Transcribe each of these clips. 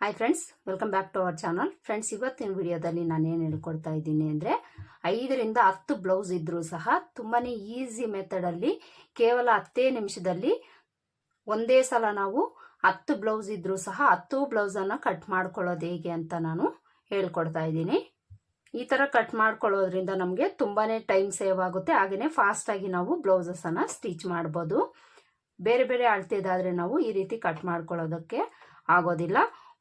Hi friends welcome back to our channel friends ಇವತ್ತಿನ ವಿಡಿಯೋದಲ್ಲಿ ನಾನು ಏನು ಹೇಳ್ಕೊಡ್ತಾ ಇದ್ದೀನಿ ಅಂದರೆ ಐದರಿಂದ ಹತ್ತು ಬ್ಲೌಸ್ ಇದ್ದರೂ ಸಹ ತುಂಬಾ ಈಸಿ ಮೆಥಡಲ್ಲಿ ಕೇವಲ ಹತ್ತೇ ನಿಮಿಷದಲ್ಲಿ ಒಂದೇ ಸಲ ನಾವು ಹತ್ತು ಬ್ಲೌಸ್ ಇದ್ದರೂ ಸಹ ಹತ್ತು ಬ್ಲೌಸನ್ನು ಕಟ್ ಮಾಡ್ಕೊಳ್ಳೋದು ಹೇಗೆ ಅಂತ ನಾನು ಹೇಳ್ಕೊಡ್ತಾ ಇದ್ದೀನಿ. ಈ ಥರ ಕಟ್ ಮಾಡ್ಕೊಳ್ಳೋದ್ರಿಂದ ನಮಗೆ ತುಂಬಾ ಟೈಮ್ ಸೇವ್ ಆಗುತ್ತೆ. ಹಾಗೆಯೇ ಫಾಸ್ಟಾಗಿ ನಾವು ಬ್ಲೌಸಸನ್ನು ಸ್ಟಿಚ್ ಮಾಡ್ಬೋದು. ಬೇರೆ ಬೇರೆ ಅಳತೆದಾದರೆ ನಾವು ಈ ರೀತಿ ಕಟ್ ಮಾಡ್ಕೊಳ್ಳೋದಕ್ಕೆ ಆಗೋದಿಲ್ಲ.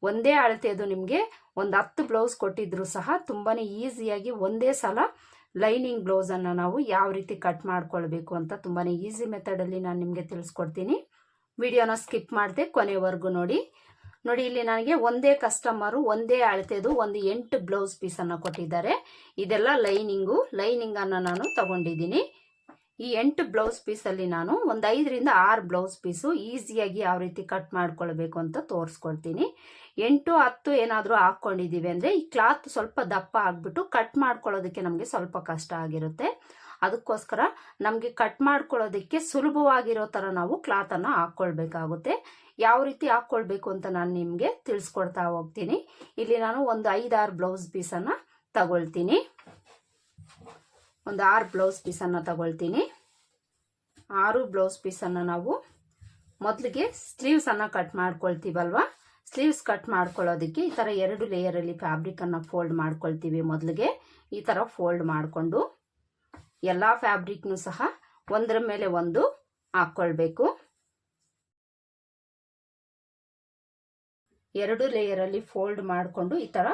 ಒಂದೇ ಅಳತೆದು ನಿಮಗೆ ಒಂದು ಹತ್ತು ಬ್ಲೌಸ್ ಕೊಟ್ಟಿದ್ರು ಸಹ ತುಂಬಾ ಈಸಿಯಾಗಿ ಒಂದೇ ಸಲ ಲೈನಿಂಗ್ ಬ್ಲೌಸನ್ನು ನಾವು ಯಾವ ರೀತಿ ಕಟ್ ಮಾಡ್ಕೊಳ್ಬೇಕು ಅಂತ ತುಂಬಾ ಈಸಿ ಮೆಥಡಲ್ಲಿ ನಾನು ನಿಮಗೆ ತಿಳಿಸ್ಕೊಡ್ತೀನಿ. ವಿಡಿಯೋನ ಸ್ಕಿಪ್ ಮಾಡಿದೆ ಕೊನೆವರೆಗೂ ನೋಡಿ. ನೋಡಿ, ಇಲ್ಲಿ ನನಗೆ ಒಂದೇ ಕಸ್ಟಮರು ಒಂದೇ ಅಳತೆದು ಒಂದು ಎಂಟು ಬ್ಲೌಸ್ ಪೀಸನ್ನು ಕೊಟ್ಟಿದ್ದಾರೆ. ಇದೆಲ್ಲ ಲೈನಿಂಗು ಲೈನಿಂಗನ್ನು ನಾನು ತಗೊಂಡಿದ್ದೀನಿ. ಈ ಎಂಟು ಬ್ಲೌಸ್ ಪೀಸಲ್ಲಿ ನಾನು ಒಂದು ಐದರಿಂದ ಆರು ಬ್ಲೌಸ್ ಪೀಸು ಈಸಿಯಾಗಿ ಯಾವ ರೀತಿ ಕಟ್ ಮಾಡ್ಕೊಳ್ಬೇಕು ಅಂತ ತೋರಿಸ್ಕೊಳ್ತೀನಿ. ಎಂಟು, ಹತ್ತು ಏನಾದರೂ ಹಾಕ್ಕೊಂಡಿದ್ದೀವಿ ಅಂದರೆ ಈ ಕ್ಲಾತ್ ಸ್ವಲ್ಪ ದಪ್ಪ ಆಗಿಬಿಟ್ಟು ಕಟ್ ಮಾಡ್ಕೊಳ್ಳೋದಕ್ಕೆ ನಮಗೆ ಸ್ವಲ್ಪ ಕಷ್ಟ ಆಗಿರುತ್ತೆ. ಅದಕ್ಕೋಸ್ಕರ ನಮಗೆ ಕಟ್ ಮಾಡ್ಕೊಳ್ಳೋದಕ್ಕೆ ಸುಲಭವಾಗಿರೋ ಥರ ನಾವು ಕ್ಲಾತನ್ನು ಹಾಕ್ಕೊಳ್ಬೇಕಾಗುತ್ತೆ. ಯಾವ ರೀತಿ ಹಾಕ್ಕೊಳ್ಬೇಕು ಅಂತ ನಾನು ನಿಮಗೆ ತಿಳಿಸ್ಕೊಡ್ತಾ ಹೋಗ್ತೀನಿ. ಇಲ್ಲಿ ನಾನು ಒಂದು ಐದಾರು ಬ್ಲೌಸ್ ಪೀಸನ್ನು ತಗೊಳ್ತೀನಿ. ಒಂದು ಆರು ಬ್ಲೌಸ್ ಪೀಸನ್ನು ತಗೊಳ್ತೀನಿ. ಆರು ಬ್ಲೌಸ್ ಪೀಸನ್ನು ನಾವು ಮೊದಲಿಗೆ ಸ್ಲೀವ್ಸನ್ನು ಕಟ್ ಮಾಡ್ಕೊಳ್ತೀವಲ್ವ? ಸ್ಲೀವ್ಸ್ ಕಟ್ ಮಾಡ್ಕೊಳ್ಳೋದಕ್ಕೆ ಈ ಥರ ಎರಡು ಲೇಯರಲ್ಲಿ ಫ್ಯಾಬ್ರಿಕನ್ನು ಫೋಲ್ಡ್ ಮಾಡ್ಕೊಳ್ತೀವಿ ಮೊದಲಿಗೆ. ಈ ಥರ ಫೋಲ್ಡ್ ಮಾಡಿಕೊಂಡು ಎಲ್ಲ ಫ್ಯಾಬ್ರಿಕ್ನು ಸಹ ಒಂದರ ಮೇಲೆ ಒಂದು ಹಾಕ್ಕೊಳ್ಬೇಕು. ಎರಡು ಲೇಯರಲ್ಲಿ ಫೋಲ್ಡ್ ಮಾಡಿಕೊಂಡು ಈ ಥರ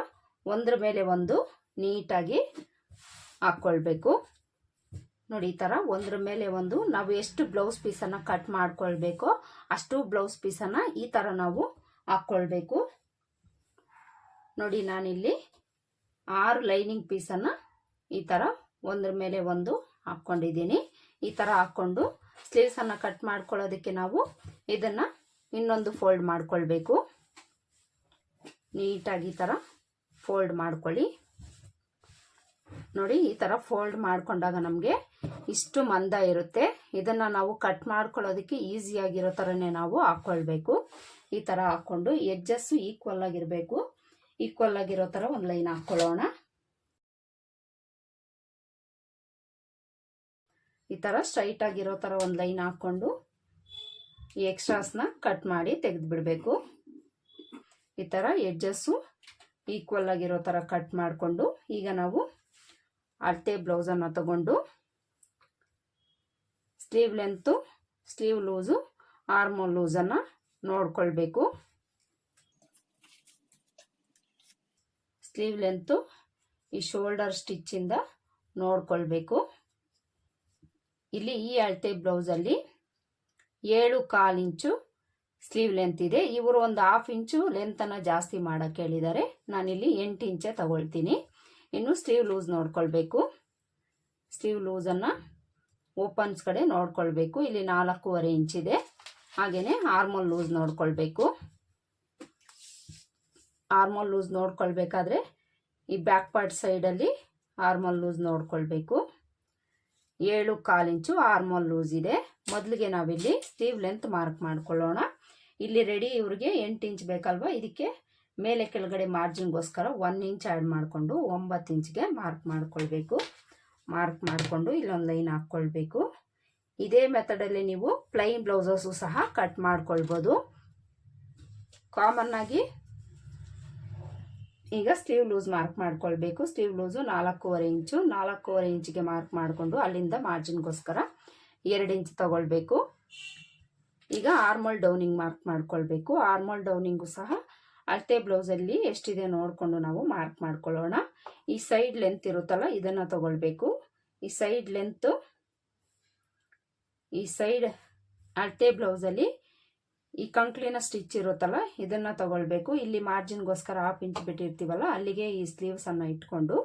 ಒಂದರ ಮೇಲೆ ಒಂದು ನೀಟಾಗಿ ಹಾಕ್ಕೊಳ್ಬೇಕು ನೋಡಿ, ಈ ಥರ ಒಂದ್ರ ಮೇಲೆ ಒಂದು ನಾವು ಎಷ್ಟು ಬ್ಲೌಸ್ ಪೀಸನ್ನು ಕಟ್ ಮಾಡ್ಕೊಳ್ಬೇಕೋ ಅಷ್ಟು ಬ್ಲೌಸ್ ಪೀಸನ್ನು ಈ ಥರ ನಾವು ಹಾಕ್ಕೊಳ್ಬೇಕು ನೋಡಿ, ನಾನಿಲ್ಲಿ ಆರು ಲೈನಿಂಗ್ ಪೀಸನ್ನು ಈ ಥರ ಒಂದ್ರ ಮೇಲೆ ಒಂದು ಹಾಕ್ಕೊಂಡಿದ್ದೀನಿ ಈ ಥರ ಹಾಕ್ಕೊಂಡು ಸ್ಲೀವ್ಸನ್ನು ಕಟ್ ಮಾಡ್ಕೊಳ್ಳೋದಕ್ಕೆ ನಾವು ಇದನ್ನು ಇನ್ನೊಂದು ಫೋಲ್ಡ್ ಮಾಡ್ಕೊಳ್ಬೇಕು. ನೀಟಾಗಿ ಈ ಥರ ಫೋಲ್ಡ್ ಮಾಡ್ಕೊಳ್ಳಿ. ನೋಡಿ, ಈ ಥರ ಫೋಲ್ಡ್ ಮಾಡಿಕೊಂಡಾಗ ನಮಗೆ ಇಷ್ಟು ಮಂದ ಇರುತ್ತೆ. ಇದನ್ನು ನಾವು ಕಟ್ ಮಾಡ್ಕೊಳ್ಳೋದಕ್ಕೆ ಈಸಿಯಾಗಿರೋ ಥರನೇ ನಾವು ಹಾಕ್ಕೊಳ್ಬೇಕು ಈ ಥರ ಹಾಕ್ಕೊಂಡು ಎಡ್ಜಸ್ಸು ಈಕ್ವಲ್ ಆಗಿರಬೇಕು. ಈಕ್ವಲ್ ಆಗಿರೋ ಥರ ಒಂದು ಲೈನ್ ಹಾಕ್ಕೊಳ್ಳೋಣ. ಈ ಥರ ಸ್ಟ್ರೈಟ್ ಆಗಿರೋ ಥರ ಒಂದು ಲೈನ್ ಹಾಕ್ಕೊಂಡು ಈ ಎಕ್ಸ್ಟ್ರಾಸ್ನ ಕಟ್ ಮಾಡಿ ತೆಗೆದುಬಿಡಬೇಕು. ಈ ಥರ ಎಡ್ಜಸ್ಸು ಈಕ್ವಲ್ ಆಗಿರೋ ಥರ ಕಟ್ ಮಾಡಿಕೊಂಡು ಈಗ ನಾವು ಅಳತೆ ಬ್ಲೌಸನ್ನು ತಗೊಂಡು sleeve length, sleeve loose, armhole ಲೂಸನ್ನು ನೋಡ್ಕೊಳ್ಬೇಕು. ಸ್ಲೀವ್ ಲೆಂತು ಈ ಶೋಲ್ಡರ್ ಸ್ಟಿಚ್ಚಿಂದ ನೋಡ್ಕೊಳ್ಬೇಕು. ಇಲ್ಲಿ ಈ ಅಳತೆ ಬ್ಲೌಸಲ್ಲಿ ಏಳು ಕಾಲು ಇಂಚು ಸ್ಲೀವ್ ಲೆಂತ್ ಇದೆ. ಇವರು ಒಂದು ಹಾಫ್ ಇಂಚು ಲೆಂತನ್ನು ಜಾಸ್ತಿ ಮಾಡೋಕ್ಕೆ ಹೇಳಿದ್ದಾರೆ. ನಾನಿಲ್ಲಿ ಎಂಟು ಇಂಚೆ ತಗೊಳ್ತೀನಿ. ಇನ್ನು ಸ್ಟೀವ್ ಲೂಸ್ ನೋಡ್ಕೊಳ್ಬೇಕು. ಸ್ಟೀವ್ ಲೂಸನ್ನು ಓಪನ್ಸ್ ಕಡೆ ನೋಡ್ಕೊಳ್ಬೇಕು. ಇಲ್ಲಿ ನಾಲ್ಕೂವರೆ ಇಂಚಿದೆ ಹಾಗೆಯೇ ಆರ್ಮೋಲ್ ಲೂಸ್ ನೋಡ್ಕೊಳ್ಬೇಕು. ಆರ್ಮೋಲ್ ಲೂಸ್ ನೋಡ್ಕೊಳ್ಬೇಕಾದ್ರೆ ಈ ಬ್ಯಾಕ್ ಪಾರ್ಟ್ ಸೈಡಲ್ಲಿ ಆರ್ಮೋಲ್ ಲೂಸ್ ನೋಡ್ಕೊಳ್ಬೇಕು. ಏಳು ಕಾಲು ಇಂಚು ಆರ್ಮೋಲ್ ಲೂಸ್ ಇದೆ. ಮೊದಲಿಗೆ ನಾವಿಲ್ಲಿ ಸ್ಟೀವ್ ಲೆಂತ್ ಮಾರ್ಕ್ ಮಾಡ್ಕೊಳ್ಳೋಣ. ಇಲ್ಲಿ ರೆಡಿ ಇವ್ರಿಗೆ ಎಂಟು ಇಂಚ್ ಬೇಕಲ್ವ? ಇದಕ್ಕೆ ಮೇಲೆ ಕೆಳಗಡೆ ಮಾರ್ಜಿನ್ಗೋಸ್ಕರ ಒನ್ ಇಂಚ್ ಆ್ಯಡ್ ಮಾಡಿಕೊಂಡು ಒಂಬತ್ತು ಇಂಚ್ಗೆ ಮಾರ್ಕ್ ಮಾಡಿಕೊಳ್ಬೇಕು. ಮಾರ್ಕ್ ಮಾಡಿಕೊಂಡು ಇಲ್ಲೊಂದು ಲೈನ್ ಹಾಕ್ಕೊಳ್ಬೇಕು. ಇದೇ ಮೆಥಡಲ್ಲಿ ನೀವು ಪ್ಲೈನ್ ಬ್ಲೌಸಸ್ಸು ಸಹ ಕಟ್ ಮಾಡ್ಕೊಳ್ಬೋದು. ಕಾಮನ್ನಾಗಿ ಈಗ ಸ್ಲೀವ್ ಲೂಸ್ ಮಾರ್ಕ್ ಮಾಡ್ಕೊಳ್ಬೇಕು. ಸ್ಲೀವ್ ಲೂಸು ನಾಲ್ಕೂವರೆ ಇಂಚು, ನಾಲ್ಕೂವರೆ ಇಂಚಿಗೆ ಮಾರ್ಕ್ ಮಾಡಿಕೊಂಡು ಅಲ್ಲಿಂದ ಮಾರ್ಜಿನ್ಗೋಸ್ಕರ ಎರಡು ಇಂಚ್ ತಗೊಳ್ಬೇಕು. ಈಗ ಆರ್ಮಲ್ ಡೌನಿಂಗ್ ಮಾರ್ಕ್ ಮಾಡ್ಕೊಳ್ಬೇಕು. ಆರ್ಮಲ್ ಡೌನಿಂಗು ಸಹ ಅಳತೆ ಬ್ಲೌಸಲ್ಲಿ ಎಷ್ಟಿದೆ ನೋಡಿಕೊಂಡು ನಾವು ಮಾರ್ಕ್ ಮಾಡ್ಕೊಳ್ಳೋಣ. ಈ ಸೈಡ್ ಲೆಂತ್ ಇರುತ್ತಲ್ಲ, ಇದನ್ನು ತಗೊಳ್ಬೇಕು. ಈ ಸೈಡ್ ಲೆಂತು ಈ ಸೈಡ್ ಅಳತೆ ಬ್ಲೌಸಲ್ಲಿ ಈ ಕಂಕ್ಲಿನ ಸ್ಟಿಚ್ ಇರುತ್ತಲ್ಲ, ಇದನ್ನು ತಗೊಳ್ಬೇಕು. ಇಲ್ಲಿ ಮಾರ್ಜಿನ್ಗೋಸ್ಕರ ಹಾಫ್ ಇಂಚ್ ಬಿಟ್ಟಿರ್ತೀವಲ್ಲ, ಅಲ್ಲಿಗೆ ಈ ಸ್ಲೀವ್ಸನ್ನು ಇಟ್ಕೊಂಡು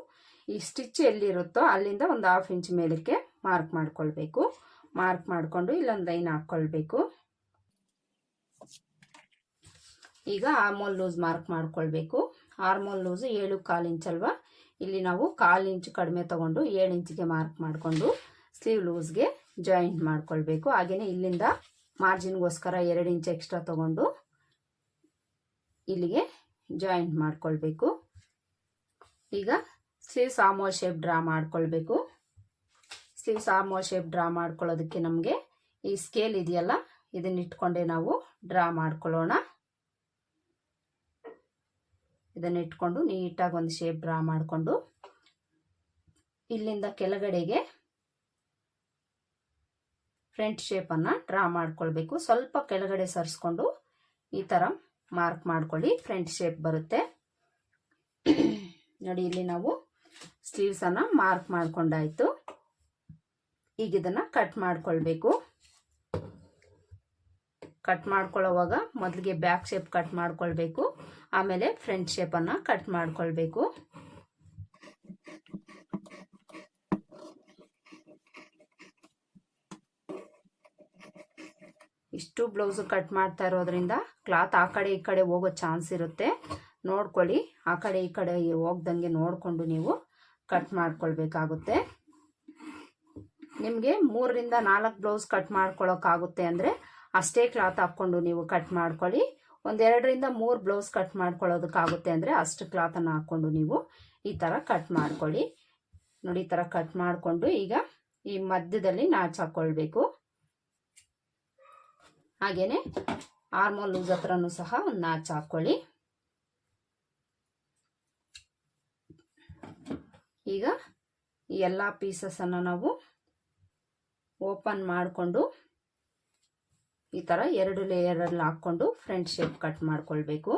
ಈ ಸ್ಟಿಚ್ ಎಲ್ಲಿರುತ್ತೋ ಅಲ್ಲಿಂದ ಒಂದು ಹಾಫ್ ಇಂಚ್ ಮೇಲಕ್ಕೆ ಮಾರ್ಕ್ ಮಾಡ್ಕೊಳ್ಬೇಕು. ಮಾರ್ಕ್ ಮಾಡಿಕೊಂಡು ಇಲ್ಲೊಂದು ಲೈನ್ ಹಾಕ್ಕೊಳ್ಬೇಕು. ಈಗ ಆರ್ಮೋಲ್ ಲೂಸ್ ಮಾರ್ಕ್ ಮಾಡ್ಕೊಳ್ಬೇಕು. ಆರ್ಮೋಲ್ ಲೂಸು ಏಳು ಕಾಲು ಇಂಚ್ ಅಲ್ವಾ? ಇಲ್ಲಿ ನಾವು ಕಾಲು ಇಂಚು ಕಡಿಮೆ ತಗೊಂಡು ಏಳು ಇಂಚಿಗೆ ಮಾರ್ಕ್ ಮಾಡಿಕೊಂಡು ಸ್ಲೀವ್ ಲೂಸ್ಗೆ ಜಾಯಿಂಟ್ ಮಾಡ್ಕೊಳ್ಬೇಕು. ಹಾಗೆಯೇ ಇಲ್ಲಿಂದ ಮಾರ್ಜಿನ್ಗೋಸ್ಕರ ಎರಡು ಇಂಚ್ ಎಕ್ಸ್ಟ್ರಾ ತಗೊಂಡು ಇಲ್ಲಿಗೆ ಜಾಯಿಂಟ್ ಮಾಡ್ಕೊಳ್ಬೇಕು. ಈಗ ಸ್ಲೀವ್ ಸಾಮೋ ಶೇಪ್ ಡ್ರಾ ಮಾಡ್ಕೊಳ್ಬೇಕು. ಸ್ಲೀವ್ ಸಾಮೋ ಶೇಪ್ ಡ್ರಾ ಮಾಡ್ಕೊಳ್ಳೋದಕ್ಕೆ ನಮಗೆ ಈ ಸ್ಕೇಲ್ ಇದೆಯಲ್ಲ? ಇದನ್ನ ಇಟ್ಕೊಂಡೆ ನಾವು ಡ್ರಾ ಮಾಡ್ಕೊಳ್ಳೋಣ. ಇದನ್ನ ಇಟ್ಕೊಂಡು ನೀಟಾಗಿ ಒಂದು ಶೇಪ್ ಡ್ರಾ ಮಾಡಿಕೊಂಡು ಇಲ್ಲಿಂದ ಕೆಳಗಡೆಗೆ ಫ್ರಂಟ್ ಶೇಪನ್ನು ಡ್ರಾ ಮಾಡ್ಕೊಳ್ಬೇಕು. ಸ್ವಲ್ಪ ಕೆಳಗಡೆ ಸರಿಸ್ಕೊಂಡು ಈ ಥರ ಮಾರ್ಕ್ ಮಾಡ್ಕೊಳ್ಳಿ. ಫ್ರಂಟ್ ಶೇಪ್ ಬರುತ್ತೆ. ನೋಡಿ, ಇಲ್ಲಿ ನಾವು ಸ್ಲೀವ್ಸನ್ನು ಮಾರ್ಕ್ ಮಾಡಿಕೊಂಡಾಯಿತು. ಈಗ ಇದನ್ನು ಕಟ್ ಮಾಡ್ಕೊಳ್ಬೇಕು. ಕಟ್ ಮಾಡ್ಕೊಳ್ಳೋವಾಗ ಮೊದಲಿಗೆ ಬ್ಯಾಕ್ ಶೇಪ್ ಕಟ್ ಮಾಡ್ಕೊಳ್ಬೇಕು. ಆಮೇಲೆ ಫ್ರಂಟ್ ಶೇಪನ್ನು ಕಟ್ ಮಾಡ್ಕೊಳ್ಬೇಕು. ಇಷ್ಟು ಬ್ಲೌಸ್ ಕಟ್ ಮಾಡ್ತಾ ಇರೋದ್ರಿಂದ ಕ್ಲಾತ್ ಆ ಕಡೆ ಈ ಕಡೆ ಹೋಗೋ ಚಾನ್ಸ್ ಇರುತ್ತೆ. ನೋಡ್ಕೊಳ್ಳಿ, ಆ ಕಡೆ ಈ ಕಡೆ ಹೋಗ್ದಂಗೆ ನೋಡಿಕೊಂಡು ನೀವು ಕಟ್ ಮಾಡ್ಕೊಳ್ಬೇಕಾಗುತ್ತೆ. ನಿಮಗೆ ಮೂರರಿಂದ ನಾಲ್ಕು ಬ್ಲೌಸ್ ಕಟ್ ಮಾಡ್ಕೊಳ್ಳೋಕ್ಕಾಗುತ್ತೆ ಅಂದರೆ ಅಷ್ಟೇ ಕ್ಲಾತ್ ಹಾಕ್ಕೊಂಡು ನೀವು ಕಟ್ ಮಾಡ್ಕೊಳ್ಳಿ. ಒಂದೆರಡರಿಂದ ಮೂರು ಬ್ಲೌಸ್ ಕಟ್ ಮಾಡ್ಕೊಳ್ಳೋದಕ್ಕಾಗುತ್ತೆ ಅಂದರೆ ಅಷ್ಟು ಕ್ಲಾತನ್ನು ಹಾಕ್ಕೊಂಡು ನೀವು ಈ ಥರ ಕಟ್ ಮಾಡ್ಕೊಳ್ಳಿ. ನೋಡಿ, ಈ ಥರ ಕಟ್ ಮಾಡಿಕೊಂಡು ಈಗ ಈ ಮಧ್ಯದಲ್ಲಿ ನಾಚ್ ಹಾಕ್ಕೊಳ್ಬೇಕು. ಹಾಗೆಯೇ ಆರ್ಮೋಲ್ ಲೂಸ್ ಹತ್ರನೂ ಸಹ ಒಂದು ನಾಚ್ ಹಾಕ್ಕೊಳ್ಳಿ. ಈಗ ಈ ಎಲ್ಲ ಪೀಸಸನ್ನು ನಾವು ಓಪನ್ ಮಾಡಿಕೊಂಡು ಈ ಥರ ಎರಡು ಲೇಯರಲ್ಲಿ ಹಾಕ್ಕೊಂಡು ಫ್ರಂಟ್ ಶೇಪ್ ಕಟ್ ಮಾಡ್ಕೊಳ್ಬೇಕು.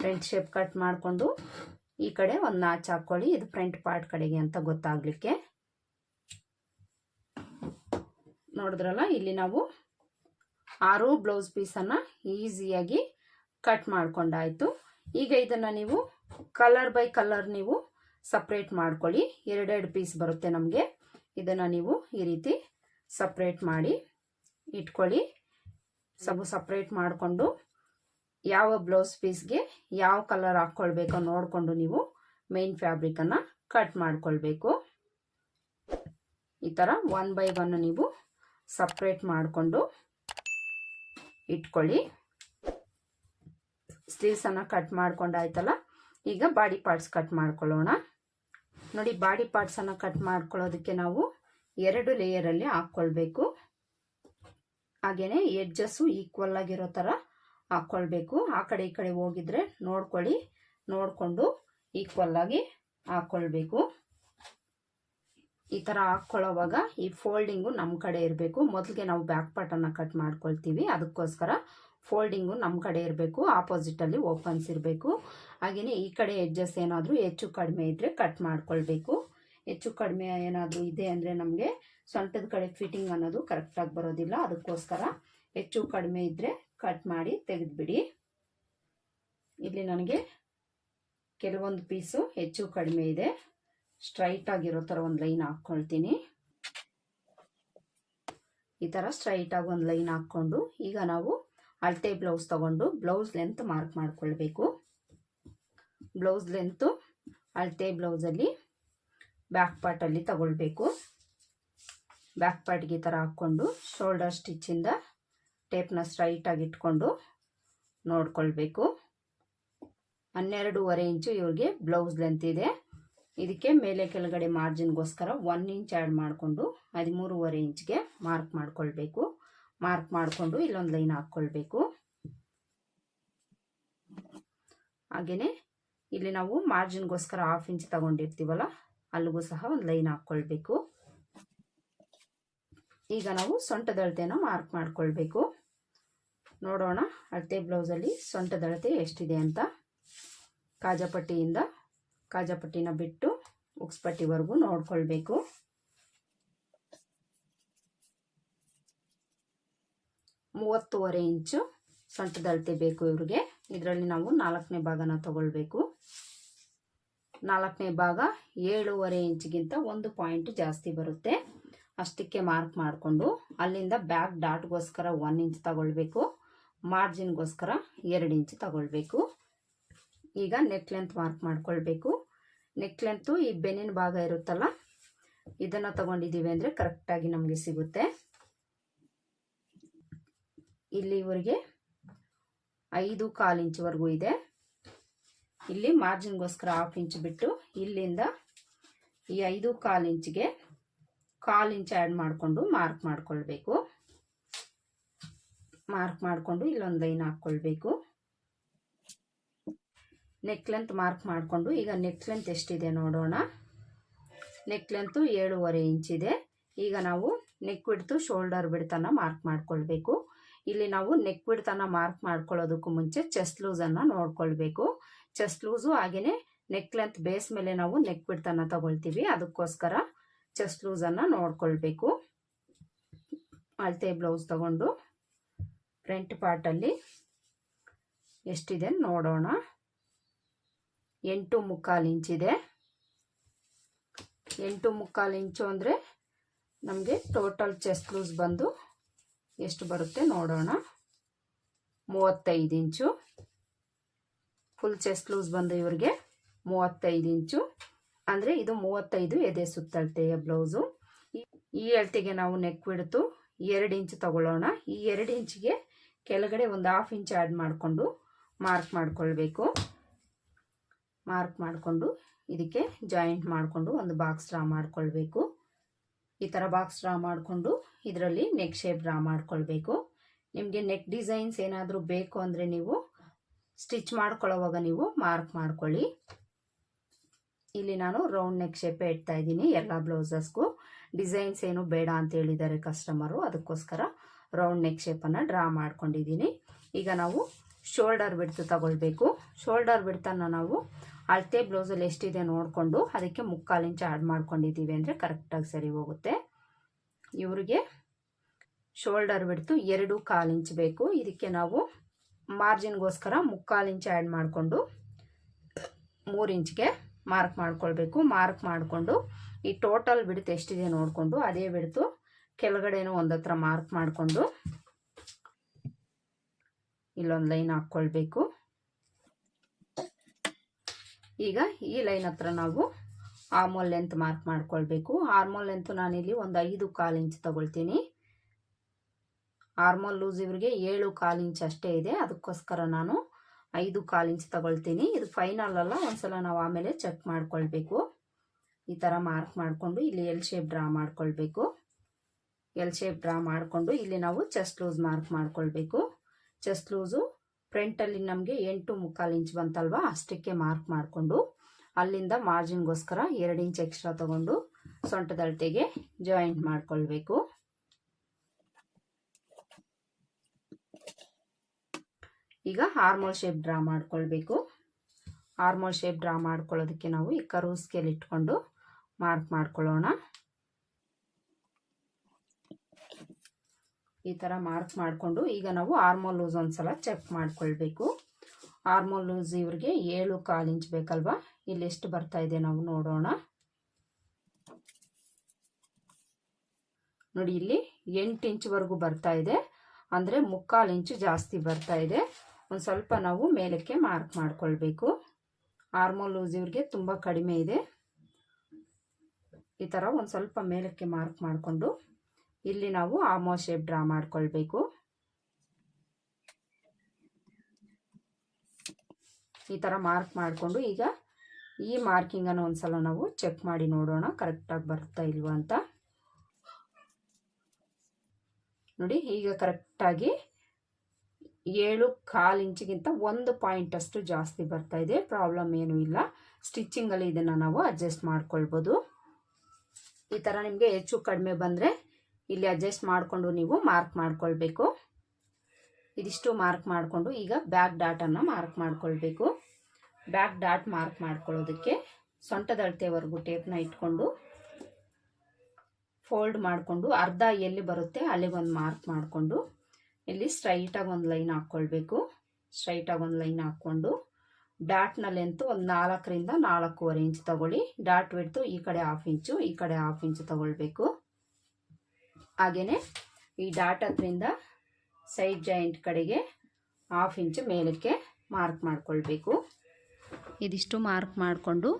ಫ್ರಂಟ್ ಶೇಪ್ ಕಟ್ ಮಾಡಿಕೊಂಡು ಈ ಕಡೆ ಒಂದು ನಾಚ್ ಹಾಕ್ಕೊಳ್ಳಿ. ಇದು ಫ್ರಂಟ್ ಪಾರ್ಟ್ ಕಡೆಗೆ ಅಂತ ಗೊತ್ತಾಗ್ಲಿಕ್ಕೆ. ನೋಡಿದ್ರಲ್ಲ, ಇಲ್ಲಿ ನಾವು ಆರು ಬ್ಲೌಸ್ ಪೀಸನ್ನು ಈಸಿಯಾಗಿ ಕಟ್ ಮಾಡ್ಕೊಂಡಾಯ್ತು. ಈಗ ಇದನ್ನು ನೀವು ಕಲರ್ ಬೈ ಕಲರ್ ನೀವು ಸಪ್ರೇಟ್ ಮಾಡ್ಕೊಳ್ಳಿ. ಎರಡೆರಡು ಪೀಸ್ ಬರುತ್ತೆ ನಮಗೆ. ಇದನ್ನು ನೀವು ಈ ರೀತಿ ಸಪ್ರೇಟ್ ಮಾಡಿ ಇಟ್ಕೊಳ್ಳಿ. ಸಬು ಸಪ್ರೇಟ್ ಮಾಡಿಕೊಂಡು ಯಾವ ಬ್ಲೌಸ್ ಪೀಸ್ಗೆ ಯಾವ ಕಲರ್ ಹಾಕ್ಕೊಳ್ಬೇಕೋ ನೋಡಿಕೊಂಡು ನೀವು ಮೇನ್ ಫ್ಯಾಬ್ರಿಕನ್ನು ಕಟ್ ಮಾಡಿಕೊಳ್ಬೇಕು. ಈ ಥರ ಒನ್ ಬೈ ಒನ್ ನೀವು ಸಪ್ರೇಟ್ ಮಾಡಿಕೊಂಡು ಇಟ್ಕೊಳ್ಳಿ. ಸ್ಲೀವ್ಸನ್ನು ಕಟ್ ಮಾಡ್ಕೊಂಡಾಯ್ತಲ್ಲ ಈಗ ಬಾಡಿ ಪಾರ್ಟ್ಸ್ ಕಟ್ ಮಾಡ್ಕೊಳ್ಳೋಣ. ನೋಡಿ, ಬಾಡಿ ಪಾರ್ಟ್ಸನ್ನು ಕಟ್ ಮಾಡ್ಕೊಳ್ಳೋದಕ್ಕೆ ನಾವು ಎರಡು ಲೇಯರಲ್ಲಿ ಹಾಕ್ಕೊಳ್ಬೇಕು. ಹಾಗೆಯೇ ಎಡ್ಜಸ್ಸು ಈಕ್ವಲ್ ಆಗಿರೋ ಥರ ಹಾಕ್ಕೊಳ್ಬೇಕು. ಆ ಕಡೆ ಈ ಕಡೆ ಹೋಗಿದ್ರೆ ನೋಡ್ಕೊಳ್ಳಿ, ನೋಡಿಕೊಂಡು ಈಕ್ವಲ್ ಆಗಿ ಹಾಕ್ಕೊಳ್ಬೇಕು. ಈ ಥರ ಹಾಕ್ಕೊಳ್ಳೋವಾಗ ಈ ಫೋಲ್ಡಿಂಗು ನಮ್ಮ ಕಡೆ ಇರಬೇಕು. ಮೊದಲಿಗೆ ನಾವು ಬ್ಯಾಕ್ ಪಾರ್ಟನ್ನು ಕಟ್ ಮಾಡ್ಕೊಳ್ತೀವಿ. ಅದಕ್ಕೋಸ್ಕರ ಫೋಲ್ಡಿಂಗು ನಮ್ಮ ಕಡೆ ಇರಬೇಕು ಆಪೋಸಿಟಲ್ಲಿ ಓಪನ್ಸ್ ಇರಬೇಕು. ಹಾಗೆಯೇ ಈ ಕಡೆ ಎಡ್ಜಸ್ ಏನಾದರೂ ಹೆಚ್ಚು ಕಡಿಮೆ ಇದ್ದರೆ ಕಟ್ ಮಾಡ್ಕೊಳ್ಬೇಕು. ಹೆಚ್ಚು ಕಡಿಮೆ ಏನಾದರೂ ಇದೆ ಅಂದರೆ ನಮಗೆ ಸೊಂಟದ ಕಡೆ ಫಿಟ್ಟಿಂಗ್ ಅನ್ನೋದು ಕರೆಕ್ಟಾಗಿ ಬರೋದಿಲ್ಲ. ಅದಕ್ಕೋಸ್ಕರ ಹೆಚ್ಚು ಕಡಿಮೆ ಇದ್ದರೆ ಕಟ್ ಮಾಡಿ ತೆಗೆದುಬಿಡಿ. ಇಲ್ಲಿ ನನಗೆ ಕೆಲವೊಂದು ಪೀಸು ಹೆಚ್ಚು ಕಡಿಮೆ ಇದೆ. ಸ್ಟ್ರೈಟ್ ಆಗಿರೋ ಥರ ಒಂದು ಲೈನ್ ಹಾಕ್ಕೊಳ್ತೀನಿ. ಈ ಥರ ಸ್ಟ್ರೈಟಾಗಿ ಒಂದು ಲೈನ್ ಹಾಕ್ಕೊಂಡು ಈಗ ನಾವು ಅಳತೆ ಬ್ಲೌಸ್ ತಗೊಂಡು ಬ್ಲೌಸ್ ಲೆಂತ್ ಮಾರ್ಕ್ ಮಾಡ್ಕೊಳ್ಬೇಕು. ಬ್ಲೌಸ್ ಲೆಂತು ಅಳತೆ ಬ್ಲೌಸಲ್ಲಿ ಬ್ಯಾಕ್ ಪಾರ್ಟಲ್ಲಿ ತಗೊಳ್ಬೇಕು. ಬ್ಯಾಕ್ ಪಾರ್ಟ್ಗೆ ಈ ಥರ ಹಾಕ್ಕೊಂಡು ಶೋಲ್ಡರ್ ಸ್ಟಿಚ್ಚಿಂದ ಟೇಪ್ನ ಸ್ಟ್ರೈಟಾಗಿ ಇಟ್ಕೊಂಡು ನೋಡ್ಕೊಳ್ಬೇಕು. ಹನ್ನೆರಡೂವರೆ ಇಂಚು ಇವ್ರಿಗೆ ಬ್ಲೌಸ್ ಲೆಂತ್ ಇದೆ. ಇದಕ್ಕೆ ಮೇಲೆ ಕೆಳಗಡೆ ಮಾರ್ಜಿನ್ಗೋಸ್ಕರ ಒನ್ ಇಂಚ್ ಆ್ಯಡ್ ಮಾಡಿಕೊಂಡು ಹದಿಮೂರುವರೆ ಇಂಚ್ಗೆ ಮಾರ್ಕ್ ಮಾಡ್ಕೊಳ್ಬೇಕು. ಮಾರ್ಕ್ ಮಾಡಿಕೊಂಡು ಇಲ್ಲೊಂದು ಲೈನ್ ಹಾಕ್ಕೊಳ್ಬೇಕು. ಹಾಗೆಯೇ ಇಲ್ಲಿ ನಾವು ಮಾರ್ಜಿನ್ಗೋಸ್ಕರ ಹಾಫ್ ಇಂಚ್ ತಗೊಂಡಿರ್ತೀವಲ್ಲ, ಅಲ್ಲಿಗೂ ಸಹ ಒಂದು ಲೈನ್ ಹಾಕ್ಕೊಳ್ಬೇಕು. ಈಗ ನಾವು ಸೊಂಟದ ಮಾರ್ಕ್ ಮಾಡಿಕೊಳ್ಬೇಕು. ನೋಡೋಣ, ಅಳತೆ ಬ್ಲೌಸಲ್ಲಿ ಸೊಂಟದ ಅಳತೆ ಎಷ್ಟಿದೆ ಅಂತ. ಕಾಜಾಪಟ್ಟಿಯಿಂದ ಕಾಜಾಪಟ್ಟಿನ ಬಿಟ್ಟು ಉಕ್ಸ್ಪಟ್ಟಿವರೆಗೂ ನೋಡ್ಕೊಳ್ಬೇಕು. ಮೂವತ್ತೂವರೆ ಇಂಚು ಸೊಂಟದ ಅಳತೆ ಬೇಕು ಇವ್ರಿಗೆ. ಇದರಲ್ಲಿ ನಾವು ನಾಲ್ಕನೇ ಭಾಗನ ತಗೊಳ್ಬೇಕು. ನಾಲ್ಕನೇ ಭಾಗ ಏಳೂವರೆ ಇಂಚಿಗಿಂತ ಒಂದು ಪಾಯಿಂಟ್ ಜಾಸ್ತಿ ಬರುತ್ತೆ. ಅಷ್ಟಕ್ಕೆ ಮಾರ್ಕ್ ಮಾಡಿಕೊಂಡು ಅಲ್ಲಿಂದ ಬ್ಯಾಕ್ ಡಾಟ್ಗೋಸ್ಕರ ಒನ್ ಇಂಚ್ ತಗೊಳ್ಬೇಕು. ಮಾರ್ಜಿನ್ಗೋಸ್ಕರ ಎರಡು ಇಂಚ್ ತಗೊಳ್ಬೇಕು. ಈಗ ನೆಕ್ ಲೆಂತ್ ಮಾರ್ಕ್ ಮಾಡ್ಕೊಳ್ಬೇಕು. ನೆಕ್ ಲೆಂತು ಈ ಬೆನ್ನಿನ ಭಾಗ ಇರುತ್ತಲ್ಲ, ಇದನ್ನು ತಗೊಂಡಿದ್ದೀವಿ ಅಂದರೆ ಕರೆಕ್ಟಾಗಿ ನಮಗೆ ಸಿಗುತ್ತೆ. ಇಲ್ಲಿ ಇವರಿಗೆ ಐದು ಕಾಲು ಇಂಚ್ವರೆಗೂ ಇದೆ. ಇಲ್ಲಿ ಮಾರ್ಜಿನ್ಗೋಸ್ಕರ ಹಾಫ್ ಇಂಚ್ ಬಿಟ್ಟು ಇಲ್ಲಿಂದ ಈ ಐದು ಕಾಲು ಇಂಚ್ಗೆ ಕಾಲು ಇಂಚ್ ಆ್ಯಡ್ ಮಾಡಿಕೊಂಡು ಮಾರ್ಕ್ ಮಾಡಿಕೊಳ್ಬೇಕು. ಮಾರ್ಕ್ ಮಾಡಿಕೊಂಡು ಇಲ್ಲೊಂದು ಲೈನ್ ಹಾಕ್ಕೊಳ್ಬೇಕು. ನೆಕ್ ಲೆಂತ್ ಮಾರ್ಕ್ ಮಾಡಿಕೊಂಡು ಈಗ ನೆಕ್ ಲೆಂತ್ ಎಷ್ಟಿದೆ ನೋಡೋಣ. ನೆಕ್ ಲೆಂತು ಏಳೂವರೆ ಇಂಚಿದೆ ಈಗ ನಾವು ನೆಕ್ ಬಿಡ್ತು ಶೋಲ್ಡರ್ ಬಿಡ್ತನ ಮಾರ್ಕ್ ಮಾಡ್ಕೊಳ್ಬೇಕು. ಇಲ್ಲಿ ನಾವು ನೆಕ್ ಬಿಡ್ತನ್ನ ಮಾರ್ಕ್ ಮಾಡ್ಕೊಳ್ಳೋದಕ್ಕೂ ಮುಂಚೆ ಚೆಸ್ಟ್ ಲೂಸನ್ನು ನೋಡ್ಕೊಳ್ಬೇಕು. ಚೆಸ್ಟ್ ಲೂಸು ಹಾಗೆಯೇ ನೆಕ್ ಲೆಂತ್ ಬೇಸ್ ಮೇಲೆ ನಾವು ನೆಕ್ ಬಿಡ್ತನ್ನ ತಗೊಳ್ತೀವಿ. ಅದಕ್ಕೋಸ್ಕರ ಚೆಸ್ಟ್ ಲೂಸನ್ನು ನೋಡ್ಕೊಳ್ಬೇಕು. ಅಳತೆ ಬ್ಲೌಸ್ ತಗೊಂಡು ಫ್ರಂಟ್ ಪಾರ್ಟಲ್ಲಿ ಎಷ್ಟಿದೆ ನೋಡೋಣ. ಎಂಟು ಮುಕ್ಕಾಲು ಇಂಚಿದೆ ಎಂಟು ಮುಕ್ಕಾಲು ಇಂಚು ಅಂದರೆ ನಮಗೆ ಟೋಟಲ್ ಚೆಸ್ಟ್ ಲೂಸ್ ಬಂದು ಎಷ್ಟು ಬರುತ್ತೆ ನೋಡೋಣ. ಮೂವತ್ತೈದು ಇಂಚು. ಫುಲ್ ಚೆಸ್ಟ್ ಲೂಸ್ ಬಂದು ಇವ್ರಿಗೆ ಮೂವತ್ತೈದು ಇಂಚು. ಅಂದರೆ ಇದು ಮೂವತ್ತೈದು ಎದೆ ಸುತ್ತಳತೆಯ ಬ್ಲೌಸು ಈ ಅಳತೆಗೆ ನಾವು ನೆಕ್ ಬಿಡ್ತು ಎರಡು ಇಂಚು ತಗೊಳ್ಳೋಣ. ಈ ಎರಡು ಇಂಚಿಗೆ ಕೆಳಗಡೆ ಒಂದು ಹಾಫ್ ಇಂಚ್ ಆ್ಯಡ್ ಮಾಡಿಕೊಂಡು ಮಾರ್ಕ್ ಮಾಡಿಕೊಳ್ಬೇಕು. ಮಾರ್ಕ್ ಮಾಡಿಕೊಂಡು ಇದಕ್ಕೆ ಜಾಯಿಂಟ್ ಮಾಡಿಕೊಂಡು ಒಂದು ಬಾಕ್ಸ್ ಡ್ರಾ ಮಾಡಿಕೊಳ್ಬೇಕು. ಈ ಥರ ಬಾಕ್ಸ್ ಡ್ರಾ ಮಾಡಿಕೊಂಡು ಇದರಲ್ಲಿ ನೆಕ್ ಶೇಪ್ ಡ್ರಾ ಮಾಡ್ಕೊಳ್ಬೇಕು. ನಿಮಗೆ ನೆಕ್ ಡಿಸೈನ್ಸ್ ಏನಾದರೂ ಬೇಕು ಅಂದರೆ ನೀವು ಸ್ಟಿಚ್ ಮಾಡ್ಕೊಳ್ಳೋವಾಗ ನೀವು ಮಾರ್ಕ್ ಮಾಡ್ಕೊಳ್ಳಿ. ಇಲ್ಲಿ ನಾನು ರೌಂಡ್ ನೆಕ್ ಶೇಪೇ ಇಡ್ತಾ ಇದ್ದೀನಿ, ಎಲ್ಲ ಬ್ಲೌಸಸ್ಗೂ. ಡಿಸೈನ್ಸ್ ಏನು ಬೇಡ ಅಂತ ಹೇಳಿದ್ದಾರೆ ಕಸ್ಟಮರು ಅದಕ್ಕೋಸ್ಕರ ರೌಂಡ್ ನೆಕ್ ಶೇಪನ್ನು ಡ್ರಾ ಮಾಡ್ಕೊಂಡಿದ್ದೀನಿ. ಈಗ ನಾವು ಶೋಲ್ಡರ್ ಬಿಡ್ತು ತಗೊಳ್ಬೇಕು. ಶೋಲ್ಡರ್ ಬಿಡ್ತನ್ನು ನಾವು ಅಳತೆ ಬ್ಲೌಸಲ್ಲಿ ಎಷ್ಟಿದೆ ನೋಡಿಕೊಂಡು ಅದಕ್ಕೆ ಮುಕ್ಕಾಲು ಇಂಚ್ ಆ್ಯಡ್ ಮಾಡ್ಕೊಂಡಿದ್ದೀವಿ ಅಂದರೆ ಕರೆಕ್ಟಾಗಿ ಸರಿ ಹೋಗುತ್ತೆ. ಇವರಿಗೆ ಶೋಲ್ಡರ್ ಬಿಡ್ತು ಎರಡು ಕಾಲು ಇಂಚ್ ಬೇಕು. ಇದಕ್ಕೆ ನಾವು ಮಾರ್ಜಿನ್ಗೋಸ್ಕರ ಮುಕ್ಕಾಲು ಇಂಚ್ ಆ್ಯಡ್ ಮಾಡಿಕೊಂಡು ಮೂರು ಇಂಚ್ಗೆ ಮಾರ್ಕ್ ಮಾಡ್ಕೊಳ್ಬೇಕು. ಮಾರ್ಕ್ ಮಾಡಿಕೊಂಡು ಈ ಟೋಟಲ್ ಬಿಡ್ತು ಎಷ್ಟಿದೆ ನೋಡಿಕೊಂಡು ಅದೇ ಬಿಡ್ತು ಕೆಳಗಡೆನೂ ಒಂದು ಮಾರ್ಕ್ ಮಾಡಿಕೊಂಡು ಇಲ್ಲೊಂದು ಲೈನ್ ಹಾಕ್ಕೊಳ್ಬೇಕು. ಈಗ ಈ ಲೈನ್ ಹತ್ರ ನಾವು ಆರ್ಮೋಲ್ ಲೆಂತ್ ಮಾರ್ಕ್ ಮಾಡ್ಕೊಳ್ಬೇಕು. ಆರ್ಮೋಲ್ ಲೆಂತ್ ನಾನಿಲ್ಲಿ ಒಂದು ಐದು ಕಾಲು ಇಂಚ್ ತಗೊಳ್ತೀನಿ. ಆರ್ಮೋಲ್ ಲೂಸ್ ಇವರಿಗೆ ಏಳು ಕಾಲು ಇಂಚ್ ಅಷ್ಟೇ ಇದೆ. ಅದಕ್ಕೋಸ್ಕರ ನಾನು ಐದು ಕಾಲು ಇಂಚ್ ತಗೊಳ್ತೀನಿ. ಇದು ಫೈನಲ್ ಅಲ್ಲ, ಒಂದ್ಸಲ ನಾವು ಆಮೇಲೆ ಚೆಕ್ ಮಾಡ್ಕೊಳ್ಬೇಕು. ಈ ಥರ ಮಾರ್ಕ್ ಮಾಡಿಕೊಂಡು ಇಲ್ಲಿ ಎಲ್ ಶೇಪ್ ಡ್ರಾ ಮಾಡ್ಕೊಳ್ಬೇಕು. ಎಲ್ ಶೇಪ್ ಡ್ರಾ ಮಾಡಿಕೊಂಡು ಇಲ್ಲಿ ನಾವು ಚೆಸ್ಟ್ ಲೂಸ್ ಮಾರ್ಕ್ ಮಾಡ್ಕೊಳ್ಬೇಕು. ಚೆಸ್ಟ್ ಲೂಸು ಫ್ರಂಟಲ್ಲಿ ನಮಗೆ ಎಂಟು ಮುಕ್ಕಾಲು ಇಂಚ್ ಬಂತಲ್ವಾ? ಅಷ್ಟಕ್ಕೆ ಮಾರ್ಕ್ ಮಾಡಿಕೊಂಡು ಅಲ್ಲಿಂದ ಮಾರ್ಜಿನ್ಗೋಸ್ಕರ ಎರಡು ಇಂಚ್ ಎಕ್ಸ್ಟ್ರಾ ತಗೊಂಡು ಸೊಂಟದ ಅಳತೆಗೆ ಜಾಯಿಂಟ್ ಮಾಡಿಕೊಳ್ಬೇಕು. ಈಗ ಹಾರ್ಮೋಲ್ ಶೇಪ್ ಡ್ರಾ ಮಾಡ್ಕೊಳ್ಬೇಕು. ಹಾರ್ಮೋಲ್ ಶೇಪ್ ಡ್ರಾ ಮಾಡ್ಕೊಳ್ಳೋದಕ್ಕೆ ನಾವು ಈ ಕರು ಸ್ಕೇಲ್ ಇಟ್ಕೊಂಡು ಮಾರ್ಕ್ ಮಾಡ್ಕೊಳ್ಳೋಣ. ಈ ಥರ ಮಾರ್ಕ್ ಮಾಡಿಕೊಂಡು ಈಗ ನಾವು ಆರ್ಮೋಲ್ ಲೂಸ್ ಒಂದ್ಸಲ ಚೆಕ್ ಮಾಡಿಕೊಳ್ಬೇಕು. ಆರ್ಮೋಲ್ ಲೂಸ್ ಇವ್ರಿಗೆ ಏಳು ಕಾಲು ಇಂಚ್ ಬೇಕಲ್ವಾ? ಇಲ್ಲಿ ಎಷ್ಟು ಬರ್ತಾ ಇದೆ ನಾವು ನೋಡೋಣ. ನೋಡಿ ಇಲ್ಲಿ ಎಂಟು ಇಂಚ್ವರೆಗೂ ಬರ್ತಾ ಇದೆ. ಅಂದರೆ ಮುಕ್ಕಾಲು ಇಂಚು ಜಾಸ್ತಿ ಬರ್ತಾ ಇದೆ. ಒಂದು ಸ್ವಲ್ಪ ನಾವು ಮೇಲಕ್ಕೆ ಮಾರ್ಕ್ ಮಾಡಿಕೊಳ್ಬೇಕು. ಆರ್ಮೋಲ್ ಲೂಸ್ ಇವ್ರಿಗೆ ತುಂಬ ಕಡಿಮೆ ಇದೆ. ಈ ಥರ ಒಂದು ಸ್ವಲ್ಪ ಮೇಲಕ್ಕೆ ಮಾರ್ಕ್ ಮಾಡಿಕೊಂಡು ಇಲ್ಲಿ ನಾವು ಆಮೋ ಶೇಪ್ ಡ್ರಾ ಮಾಡ್ಕೊಳ್ಬೇಕು. ಈ ಥರ ಮಾರ್ಕ್ ಮಾಡಿಕೊಂಡು ಈಗ ಈ ಮಾರ್ಕಿಂಗನ್ನು ಒಂದ್ಸಲ ನಾವು ಚೆಕ್ ಮಾಡಿ ನೋಡೋಣ ಕರೆಕ್ಟಾಗಿ ಬರ್ತಾ ಇಲ್ವಾ ಅಂತ. ನೋಡಿ, ಈಗ ಕರೆಕ್ಟಾಗಿ ಏಳು ಕಾಲು ಇಂಚಿಗಿಂತ ಒಂದು ಪಾಯಿಂಟ್ ಅಷ್ಟು ಜಾಸ್ತಿ ಬರ್ತಾ ಇದೆ. ಪ್ರಾಬ್ಲಮ್ ಏನೂ ಇಲ್ಲ. ಸ್ಟಿಚ್ಚಿಂಗಲ್ಲಿ ಇದನ್ನು ನಾವು ಅಡ್ಜಸ್ಟ್ ಮಾಡ್ಕೊಳ್ಬೋದು. ಈ ಥರ ನಿಮಗೆ ಹೆಚ್ಚು ಕಡಿಮೆ ಬಂದರೆ ಇಲ್ಲಿ ಅಡ್ಜಸ್ಟ್ ಮಾಡಿಕೊಂಡು ನೀವು ಮಾರ್ಕ್ ಮಾಡ್ಕೊಳ್ಬೇಕು. ಇದಿಷ್ಟು ಮಾರ್ಕ್ ಮಾಡಿಕೊಂಡು ಈಗ ಬ್ಯಾಕ್ ಡಾಟನ್ನು ಮಾರ್ಕ್ ಮಾಡ್ಕೊಳ್ಬೇಕು. ಬ್ಯಾಕ್ ಡಾಟ್ ಮಾರ್ಕ್ ಮಾಡ್ಕೊಳ್ಳೋದಕ್ಕೆ ಸೊಂಟದ ಅಳತೆವರೆಗೂ ಟೇಪ್ನ ಇಟ್ಕೊಂಡು ಫೋಲ್ಡ್ ಮಾಡಿಕೊಂಡು ಅರ್ಧ ಎಲ್ಲಿ ಬರುತ್ತೆ ಅಲ್ಲಿಗೊಂದು ಮಾರ್ಕ್ ಮಾಡಿಕೊಂಡು ಇಲ್ಲಿ ಸ್ಟ್ರೈಟಾಗಿ ಒಂದು ಲೈನ್ ಹಾಕ್ಕೊಳ್ಬೇಕು. ಸ್ಟ್ರೈಟಾಗಿ ಒಂದು ಲೈನ್ ಹಾಕ್ಕೊಂಡು ಡಾಟ್ನ ಲೆಂತು ಒಂದು ನಾಲ್ಕರಿಂದ ನಾಲ್ಕೂವರೆ ಇಂಚ್ ತಗೊಳ್ಳಿ. ಡಾಟ್ ಬಿಡ್ತು ಈ ಕಡೆ ಹಾಫ್ ಇಂಚು ಈ ಕಡೆ ಹಾಫ್ ಇಂಚು ತಗೊಳ್ಬೇಕು. ಹಾಗೆಯೇ ಈ ಡಾಟ್ ಹತ್ರಿಂದ ಸೈಡ್ ಜಾಯಿಂಟ್ ಕಡೆಗೆ ಹಾಫ್ ಇಂಚು ಮೇಲಕ್ಕೆ ಮಾರ್ಕ್ ಮಾಡ್ಕೊಳ್ಬೇಕು. ಇದಿಷ್ಟು ಮಾರ್ಕ್ ಮಾಡಿಕೊಂಡು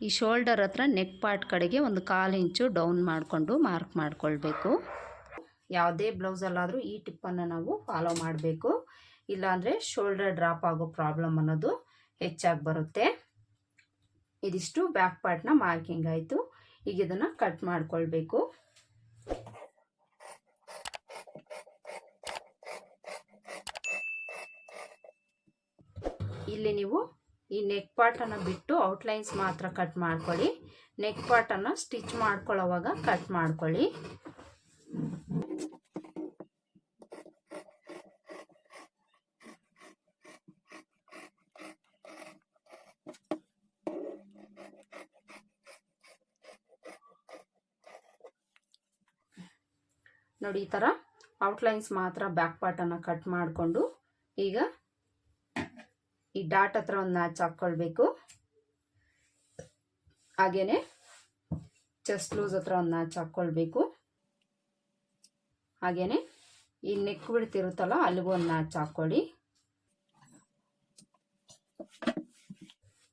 ಈ ಶೋಲ್ಡರ್ ಹತ್ರ ನೆಕ್ ಪಾರ್ಟ್ ಕಡೆಗೆ ಒಂದು ಕಾಲು ಇಂಚು ಡೌನ್ ಮಾಡಿಕೊಂಡು ಮಾರ್ಕ್ ಮಾಡ್ಕೊಳ್ಬೇಕು. ಯಾವುದೇ ಬ್ಲೌಸಲ್ಲಾದರೂ ಈ ಟಿಪ್ಪನ್ನು ನಾವು ಫಾಲೋ ಮಾಡಬೇಕು. ಇಲ್ಲಾಂದರೆ ಶೋಲ್ಡರ್ ಡ್ರಾಪ್ ಆಗೋ ಪ್ರಾಬ್ಲಮ್ ಅನ್ನೋದು ಹೆಚ್ಚಾಗಿ ಬರುತ್ತೆ. ಇದಿಷ್ಟು ಬ್ಯಾಕ್ ಪಾರ್ಟ್ನ ಮಾರ್ಕಿಂಗ್ ಆಯಿತು. ಈಗ ಇದನ್ನು ಕಟ್ ಮಾಡ್ಕೊಳ್ಬೇಕು. ಇಲ್ಲಿ ನೀವು ಈ ನೆಕ್ ಪಾರ್ಟನ್ನು ಬಿಟ್ಟು ಔಟ್ಲೈನ್ಸ್ ಮಾತ್ರ ಕಟ್ ಮಾಡ್ಕೊಳ್ಳಿ. ನೆಕ್ ಪಾರ್ಟನ್ನು ಸ್ಟಿಚ್ ಮಾಡ್ಕೊಳ್ಳೋವಾಗ ಕಟ್ ಮಾಡ್ಕೊಳ್ಳಿ. ನೋಡಿ ಈ ಥರ ಔಟ್ಲೈನ್ಸ್ ಮಾತ್ರ ಬ್ಯಾಕ್ ಪಾರ್ಟನ್ನು ಕಟ್ ಮಾಡಿಕೊಂಡು ಈಗ ಈ ಡಾಟ್ ಹತ್ರ ಒಂದು ಮ್ಯಾಚ್ ಹಾಕ್ಕೊಳ್ಬೇಕು. ಹಾಗೇನೆ ಚೆಸ್ಟ್ ಲೂಸ್ ಹತ್ರ ಒಂದು ಮ್ಯಾಚ್ ಹಾಕ್ಕೊಳ್ಬೇಕು. ಹಾಗೇನೆ ಈ ನೆಕ್ ಬಿಡ್ತಿರುತ್ತಲ್ಲ ಅಲ್ಲಿಗೂ ಒಂದು ಮ್ಯಾಚ್ ಹಾಕ್ಕೊಳ್ಳಿ.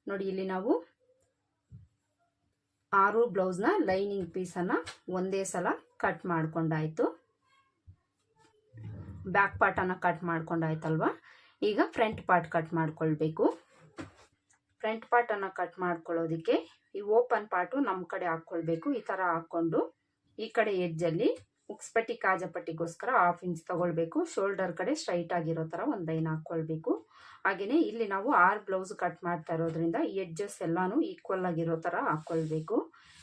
ನೋಡಿ ಇಲ್ಲಿ ನಾವು ಆರು ಬ್ಲೌಸ್ನ ಲೈನಿಂಗ್ ಪೀಸನ್ನು ಒಂದೇ ಸಲ ಕಟ್ ಮಾಡ್ಕೊಂಡಾಯ್ತು. ಬ್ಯಾಕ್ ಪಾರ್ಟನ್ನು ಕಟ್ ಮಾಡ್ಕೊಂಡಾಯ್ತಲ್ವಾ? ಈಗ ಫ್ರಂಟ್ ಪಾರ್ಟ್ ಕಟ್ ಮಾಡ್ಕೊಳ್ಬೇಕು. ಫ್ರಂಟ್ ಪಾರ್ಟನ್ನು ಕಟ್ ಮಾಡ್ಕೊಳ್ಳೋದಕ್ಕೆ ಈ ಓಪನ್ ಪಾರ್ಟು ನಮ್ಮ ಕಡೆ ಹಾಕ್ಕೊಳ್ಬೇಕು. ಈ ಥರ ಹಾಕ್ಕೊಂಡು ಈ ಕಡೆ ಎಡ್ಜಲ್ಲಿ ಉಕ್ಸ್ಪಟ್ಟಿ ಕಾಜಪಟ್ಟಿಗೋಸ್ಕರ ಹಾಫ್ ಇಂಚ್ ತಗೊಳ್ಬೇಕು. ಶೋಲ್ಡರ್ ಕಡೆ ಸ್ಟ್ರೈಟ್ ಆಗಿರೋ ಥರ ಒಂದು ಲೈನ್ ಹಾಕ್ಕೊಳ್ಬೇಕು. ಹಾಗೆಯೇ ಇಲ್ಲಿ ನಾವು ಆರು ಬ್ಲೌಸ್ ಕಟ್ ಮಾಡ್ತಾ ಇರೋದ್ರಿಂದ ಎಡ್ಜಸ್ ಎಲ್ಲಾನು ಈಕ್ವಲ್ ಆಗಿರೋ ಥರ ಹಾಕ್ಕೊಳ್ಬೇಕು.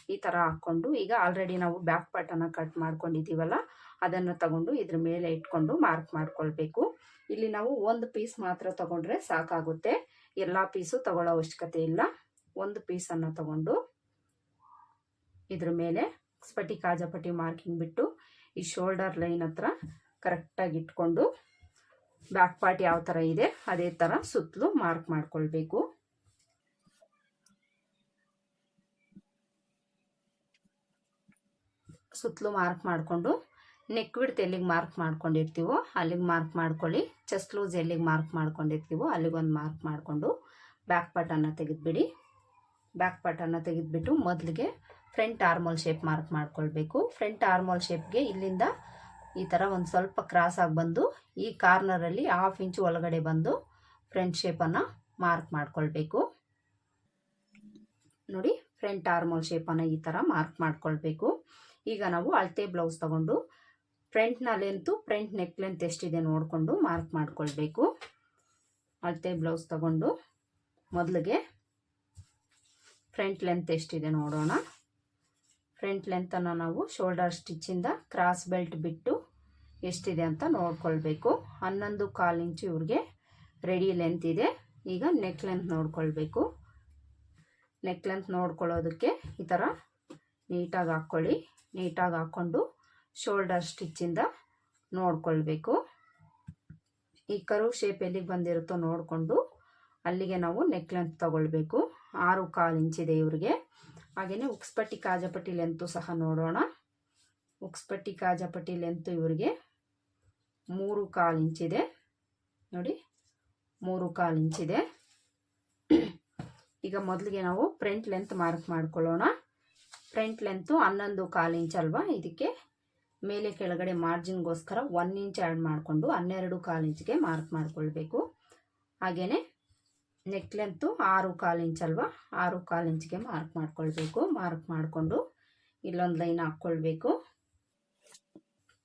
ಈ ಥರ ಹಾಕ್ಕೊಂಡು ಈಗ ಆಲ್ರೆಡಿ ನಾವು ಬ್ಯಾಕ್ ಪಾರ್ಟನ್ನು ಕಟ್ ಮಾಡ್ಕೊಂಡಿದ್ದೀವಲ್ಲ ಅದನ್ನು ತಗೊಂಡು ಇದ್ರ ಮೇಲೆ ಇಟ್ಕೊಂಡು ಮಾರ್ಕ್ ಮಾಡ್ಕೊಳ್ಬೇಕು. ಇಲ್ಲಿ ನಾವು ಒಂದು ಪೀಸ್ ಮಾತ್ರ ತಗೊಂಡ್ರೆ ಸಾಕಾಗುತ್ತೆ. ಎಲ್ಲ ಪೀಸು ತಗೊಳ್ಳೋ ಅವಶ್ಯಕತೆ ಇಲ್ಲ. ಒಂದು ಪೀಸನ್ನು ತಗೊಂಡು ಇದ್ರ ಮೇಲೆ ಸ್ಪಟಿ ಕಾಜಪಟಿ ಮಾರ್ಕಿಂಗ್ ಬಿಟ್ಟು ಈ ಶೋಲ್ಡರ್ ಲೈನ್ ಹತ್ರ ಕರೆಕ್ಟಾಗಿ ಇಟ್ಕೊಂಡು ಬ್ಯಾಕ್ ಪಾರ್ಟ್ ಯಾವ ಥರ ಇದೆ ಅದೇ ಥರ ಸುತ್ತಲೂ ಮಾರ್ಕ್ ಮಾಡ್ಕೊಳ್ಬೇಕು. ಸುತ್ತಲೂ ಮಾರ್ಕ್ ಮಾಡಿಕೊಂಡು ನೆಕ್ ಬಿಡ್ತು ಎಲ್ಲಿಗೆ ಮಾರ್ಕ್ ಮಾಡ್ಕೊಂಡಿರ್ತೀವೋ, ಅಲ್ಲಿಗೆ ಮಾರ್ಕ್ ಮಾಡ್ಕೊಳ್ಳಿ. ಚೆಸ್ಟ್ ಲೂಸ್ ಎಲ್ಲಿಗೆ ಮಾರ್ಕ್ ಮಾಡ್ಕೊಂಡಿರ್ತೀವೋ, ಅಲ್ಲಿಗೊಂದು ಮಾರ್ಕ್ ಮಾಡಿಕೊಂಡು ಬ್ಯಾಕ್ ಪಾರ್ಟನ್ನು ತೆಗೆದುಬಿಡಿ. ಬ್ಯಾಕ್ ಪಾರ್ಟನ್ನು ತೆಗೆದುಬಿಟ್ಟು ಮೊದಲಿಗೆ ಫ್ರಂಟ್ ಆರ್ಮೋಲ್ ಶೇಪ್ ಮಾರ್ಕ್ ಮಾಡ್ಕೊಳ್ಬೇಕು. ಫ್ರಂಟ್ ಆರ್ಮೋಲ್ ಶೇಪ್ಗೆ ಇಲ್ಲಿಂದ ಈ ಥರ ಒಂದು ಸ್ವಲ್ಪ ಕ್ರಾಸ್ ಆಗಿ ಬಂದು ಈ ಕಾರ್ನರಲ್ಲಿ ಹಾಫ್ ಇಂಚು ಒಳಗಡೆ ಬಂದು ಫ್ರಂಟ್ ಶೇಪನ್ನು ಮಾರ್ಕ್ ಮಾಡ್ಕೊಳ್ಬೇಕು. ನೋಡಿ, ಫ್ರಂಟ್ ಆರ್ಮೋಲ್ ಶೇಪನ್ನು ಈ ಥರ ಮಾರ್ಕ್ ಮಾಡ್ಕೊಳ್ಬೇಕು. ಈಗ ನಾವು ಅಳತೆ ಬ್ಲೌಸ್ ತಗೊಂಡು ಫ್ರಂಟ್ನ ಲೆಂತು ಫ್ರಂಟ್ ನೆಕ್ ಲೆಂತ್ ಎಷ್ಟಿದೆ ನೋಡಿಕೊಂಡು ಮಾರ್ಕ್ ಮಾಡ್ಕೊಳ್ಬೇಕು. ಅಳತೆ ಬ್ಲೌಸ್ ತಗೊಂಡು ಮೊದಲಿಗೆ ಫ್ರಂಟ್ ಲೆಂತ್ ಎಷ್ಟಿದೆ ನೋಡೋಣ. ಫ್ರಂಟ್ ಲೆಂತನ್ನು ನಾವು ಶೋಲ್ಡರ್ ಸ್ಟಿಚ್ಚಿಂದ ಕ್ರಾಸ್ ಬೆಲ್ಟ್ ಬಿಟ್ಟು ಎಷ್ಟಿದೆ ಅಂತ ನೋಡ್ಕೊಳ್ಬೇಕು. ಹನ್ನೊಂದು ಕಾಲು ಇಂಚು ಇವ್ರಿಗೆ ರೆಡಿ ಲೆಂತ್ ಇದೆ. ಈಗ ನೆಕ್ ಲೆಂತ್ ನೋಡ್ಕೊಳ್ಬೇಕು. ನೆಕ್ ಲೆಂತ್ ನೋಡ್ಕೊಳ್ಳೋದಕ್ಕೆ ಈ ಥರ ನೀಟಾಗಿ ಹಾಕ್ಕೊಳ್ಳಿ. ನೀಟಾಗಿ ಹಾಕ್ಕೊಂಡು ಶೋಲ್ಡರ್ ಸ್ಟಿಚ್ಚಿಂದ ನೋಡಿಕೊಳ್ಬೇಕು. ಈ ಕರು ಶೇಪ್ ಎಲ್ಲಿಗೆ ಬಂದಿರುತ್ತೋ ನೋಡಿಕೊಂಡು ಅಲ್ಲಿಗೆ ನಾವು ನೆಕ್ ಲೆಂತ್ ತಗೊಳ್ಬೇಕು. ಆರು ಕಾಲು ಇಂಚಿದೆ ಇವ್ರಿಗೆ. ಹಾಗೆಯೇ ಉಕ್ಸ್ಪಟ್ಟಿ ಕಾಜಪಟ್ಟಿ ಲೆಂತು ಸಹ ನೋಡೋಣ. ಉಕ್ಸ್ಪಟ್ಟಿ ಕಾಜಪಟ್ಟಿ ಲೆಂತು ಇವರಿಗೆ ಮೂರು ಕಾಲು ಇಂಚಿದೆ ನೋಡಿ, ಮೂರು ಕಾಲು ಇಂಚಿದೆ ಈಗ ಮೊದಲಿಗೆ ನಾವು ಫ್ರಂಟ್ ಲೆಂತ್ ಮಾರ್ಕ್ ಮಾಡ್ಕೊಳ್ಳೋಣ. ಫ್ರಂಟ್ ಲೆಂತು ಹನ್ನೊಂದು ಕಾಲು ಇಂಚ್ ಅಲ್ವಾ? ಇದಕ್ಕೆ ಮೇಲೆ ಕೆಳಗಡೆ ಮಾರ್ಜಿನ್ಗೋಸ್ಕರ ಒನ್ ಇಂಚ್ ಆ್ಯಡ್ ಮಾಡಿಕೊಂಡು ಹನ್ನೆರಡು ಕಾಲು ಇಂಚ್ಗೆ ಮಾರ್ಕ್ ಮಾಡಿಕೊಳ್ಬೇಕು. ಹಾಗೆಯೇ ನೆಕ್ ಲೆಂತು ಆರು ಕಾಲು ಇಂಚ್ ಅಲ್ವಾ, ಆರು ಕಾಲು ಇಂಚ್ಗೆ ಮಾರ್ಕ್ ಮಾಡ್ಕೊಳ್ಬೇಕು. ಮಾರ್ಕ್ ಮಾಡಿಕೊಂಡು ಇಲ್ಲೊಂದು ಲೈನ್ ಹಾಕ್ಕೊಳ್ಬೇಕು.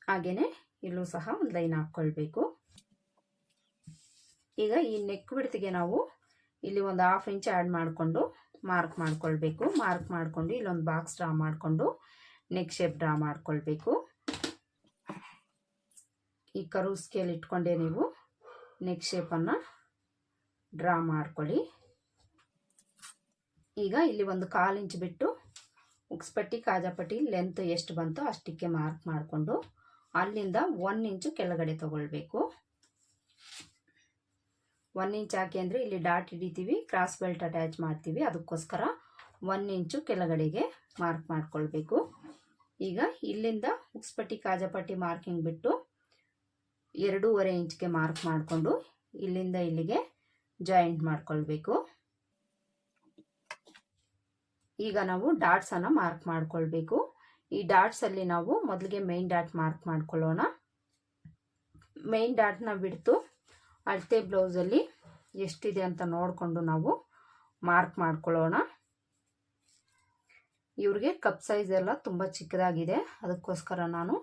ಹಾಗೆಯೇ ಇಲ್ಲೂ ಸಹ ಒಂದು ಲೈನ್ ಹಾಕ್ಕೊಳ್ಬೇಕು. ಈಗ ಈ ನೆಕ್ ಬಿಡ್ತಿಗೆ ನಾವು ಇಲ್ಲಿ ಒಂದು ಹಾಫ್ ಇಂಚ್ ಆ್ಯಡ್ ಮಾಡಿಕೊಂಡು ಮಾರ್ಕ್ ಮಾಡ್ಕೊಳ್ಬೇಕು. ಮಾರ್ಕ್ ಮಾಡಿಕೊಂಡು ಇಲ್ಲೊಂದು ಬಾಕ್ಸ್ ಡ್ರಾ ಮಾಡಿಕೊಂಡು ನೆಕ್ ಶೇಪ್ ಡ್ರಾ ಮಾಡ್ಕೊಳ್ಬೇಕು. ಈ ಕರು ಸ್ಕೇಲ್ ಇಟ್ಕೊಂಡೆ ನೀವು. ನೆಕ್ ಶೇಪನ್ನು ಡ್ರಾ ಮಾಡ್ಕೊಳ್ಳಿ. ಈಗ ಇಲ್ಲಿ ಒಂದು ಕಾಲು ಇಂಚ್ ಬಿಟ್ಟು ಉಕ್ಸ್ಪಟ್ಟಿ ಕಾಜಾಪಟ್ಟಿ ಲೆಂತ್ ಎಷ್ಟು ಬಂತೋ ಅಷ್ಟಕ್ಕೆ ಮಾರ್ಕ್ ಮಾಡಿಕೊಂಡು ಅಲ್ಲಿಂದ ಒನ್ ಇಂಚು ಕೆಳಗಡೆ ತಗೊಳ್ಬೇಕು. ಒನ್ ಇಂಚ್ ಹಾಕಿ ಅಂದರೆ ಇಲ್ಲಿ ಡಾಟ್ ಹಿಡಿತೀವಿ ಕ್ರಾಸ್ ಬೆಲ್ಟ್ ಅಟ್ಯಾಚ್ ಮಾಡ್ತೀವಿ. ಅದಕ್ಕೋಸ್ಕರ ಒನ್ ಇಂಚು ಕೆಳಗಡೆಗೆ ಮಾರ್ಕ್ ಮಾಡ್ಕೊಳ್ಬೇಕು. ಈಗ ಇಲ್ಲಿಂದ ಉಕ್ಸ್ಪಟ್ಟಿ ಕಾಜಾಪಟ್ಟಿ ಮಾರ್ಕಿಂಗ್ ಬಿಟ್ಟು ಎರಡೂವರೆ ಇಂಚ್ಗೆ ಮಾರ್ಕ್ ಮಾಡಿಕೊಂಡು ಇಲ್ಲಿಂದ ಇಲ್ಲಿಗೆ ಜಾಯಿಂಟ್ ಮಾಡಿಕೊಳ್ಬೇಕು. ಈಗ ನಾವು ಡಾಟ್ಸನ್ನು ಮಾರ್ಕ್ ಮಾಡಿಕೊಳ್ಬೇಕು. ಈ ಡಾಟ್ಸಲ್ಲಿ ನಾವು ಮೊದಲಿಗೆ ಮೇನ್ ಡಾಟ್ ಮಾರ್ಕ್ ಮಾಡ್ಕೊಳ್ಳೋಣ. ಮೇನ್ ಡಾಟ್ನ ಬಿಡ್ತು. ಅಳತೆ ಬ್ಲೌಸಲ್ಲಿ ಎಷ್ಟಿದೆ ಅಂತ ನೋಡಿಕೊಂಡು ನಾವು ಮಾರ್ಕ್ ಮಾಡ್ಕೊಳ್ಳೋಣ. ಇವ್ರಿಗೆ ಕಪ್ ಸೈಜ್ ಎಲ್ಲ ತುಂಬ ಚಿಕ್ಕದಾಗಿದೆ. ಅದಕ್ಕೋಸ್ಕರ ನಾನು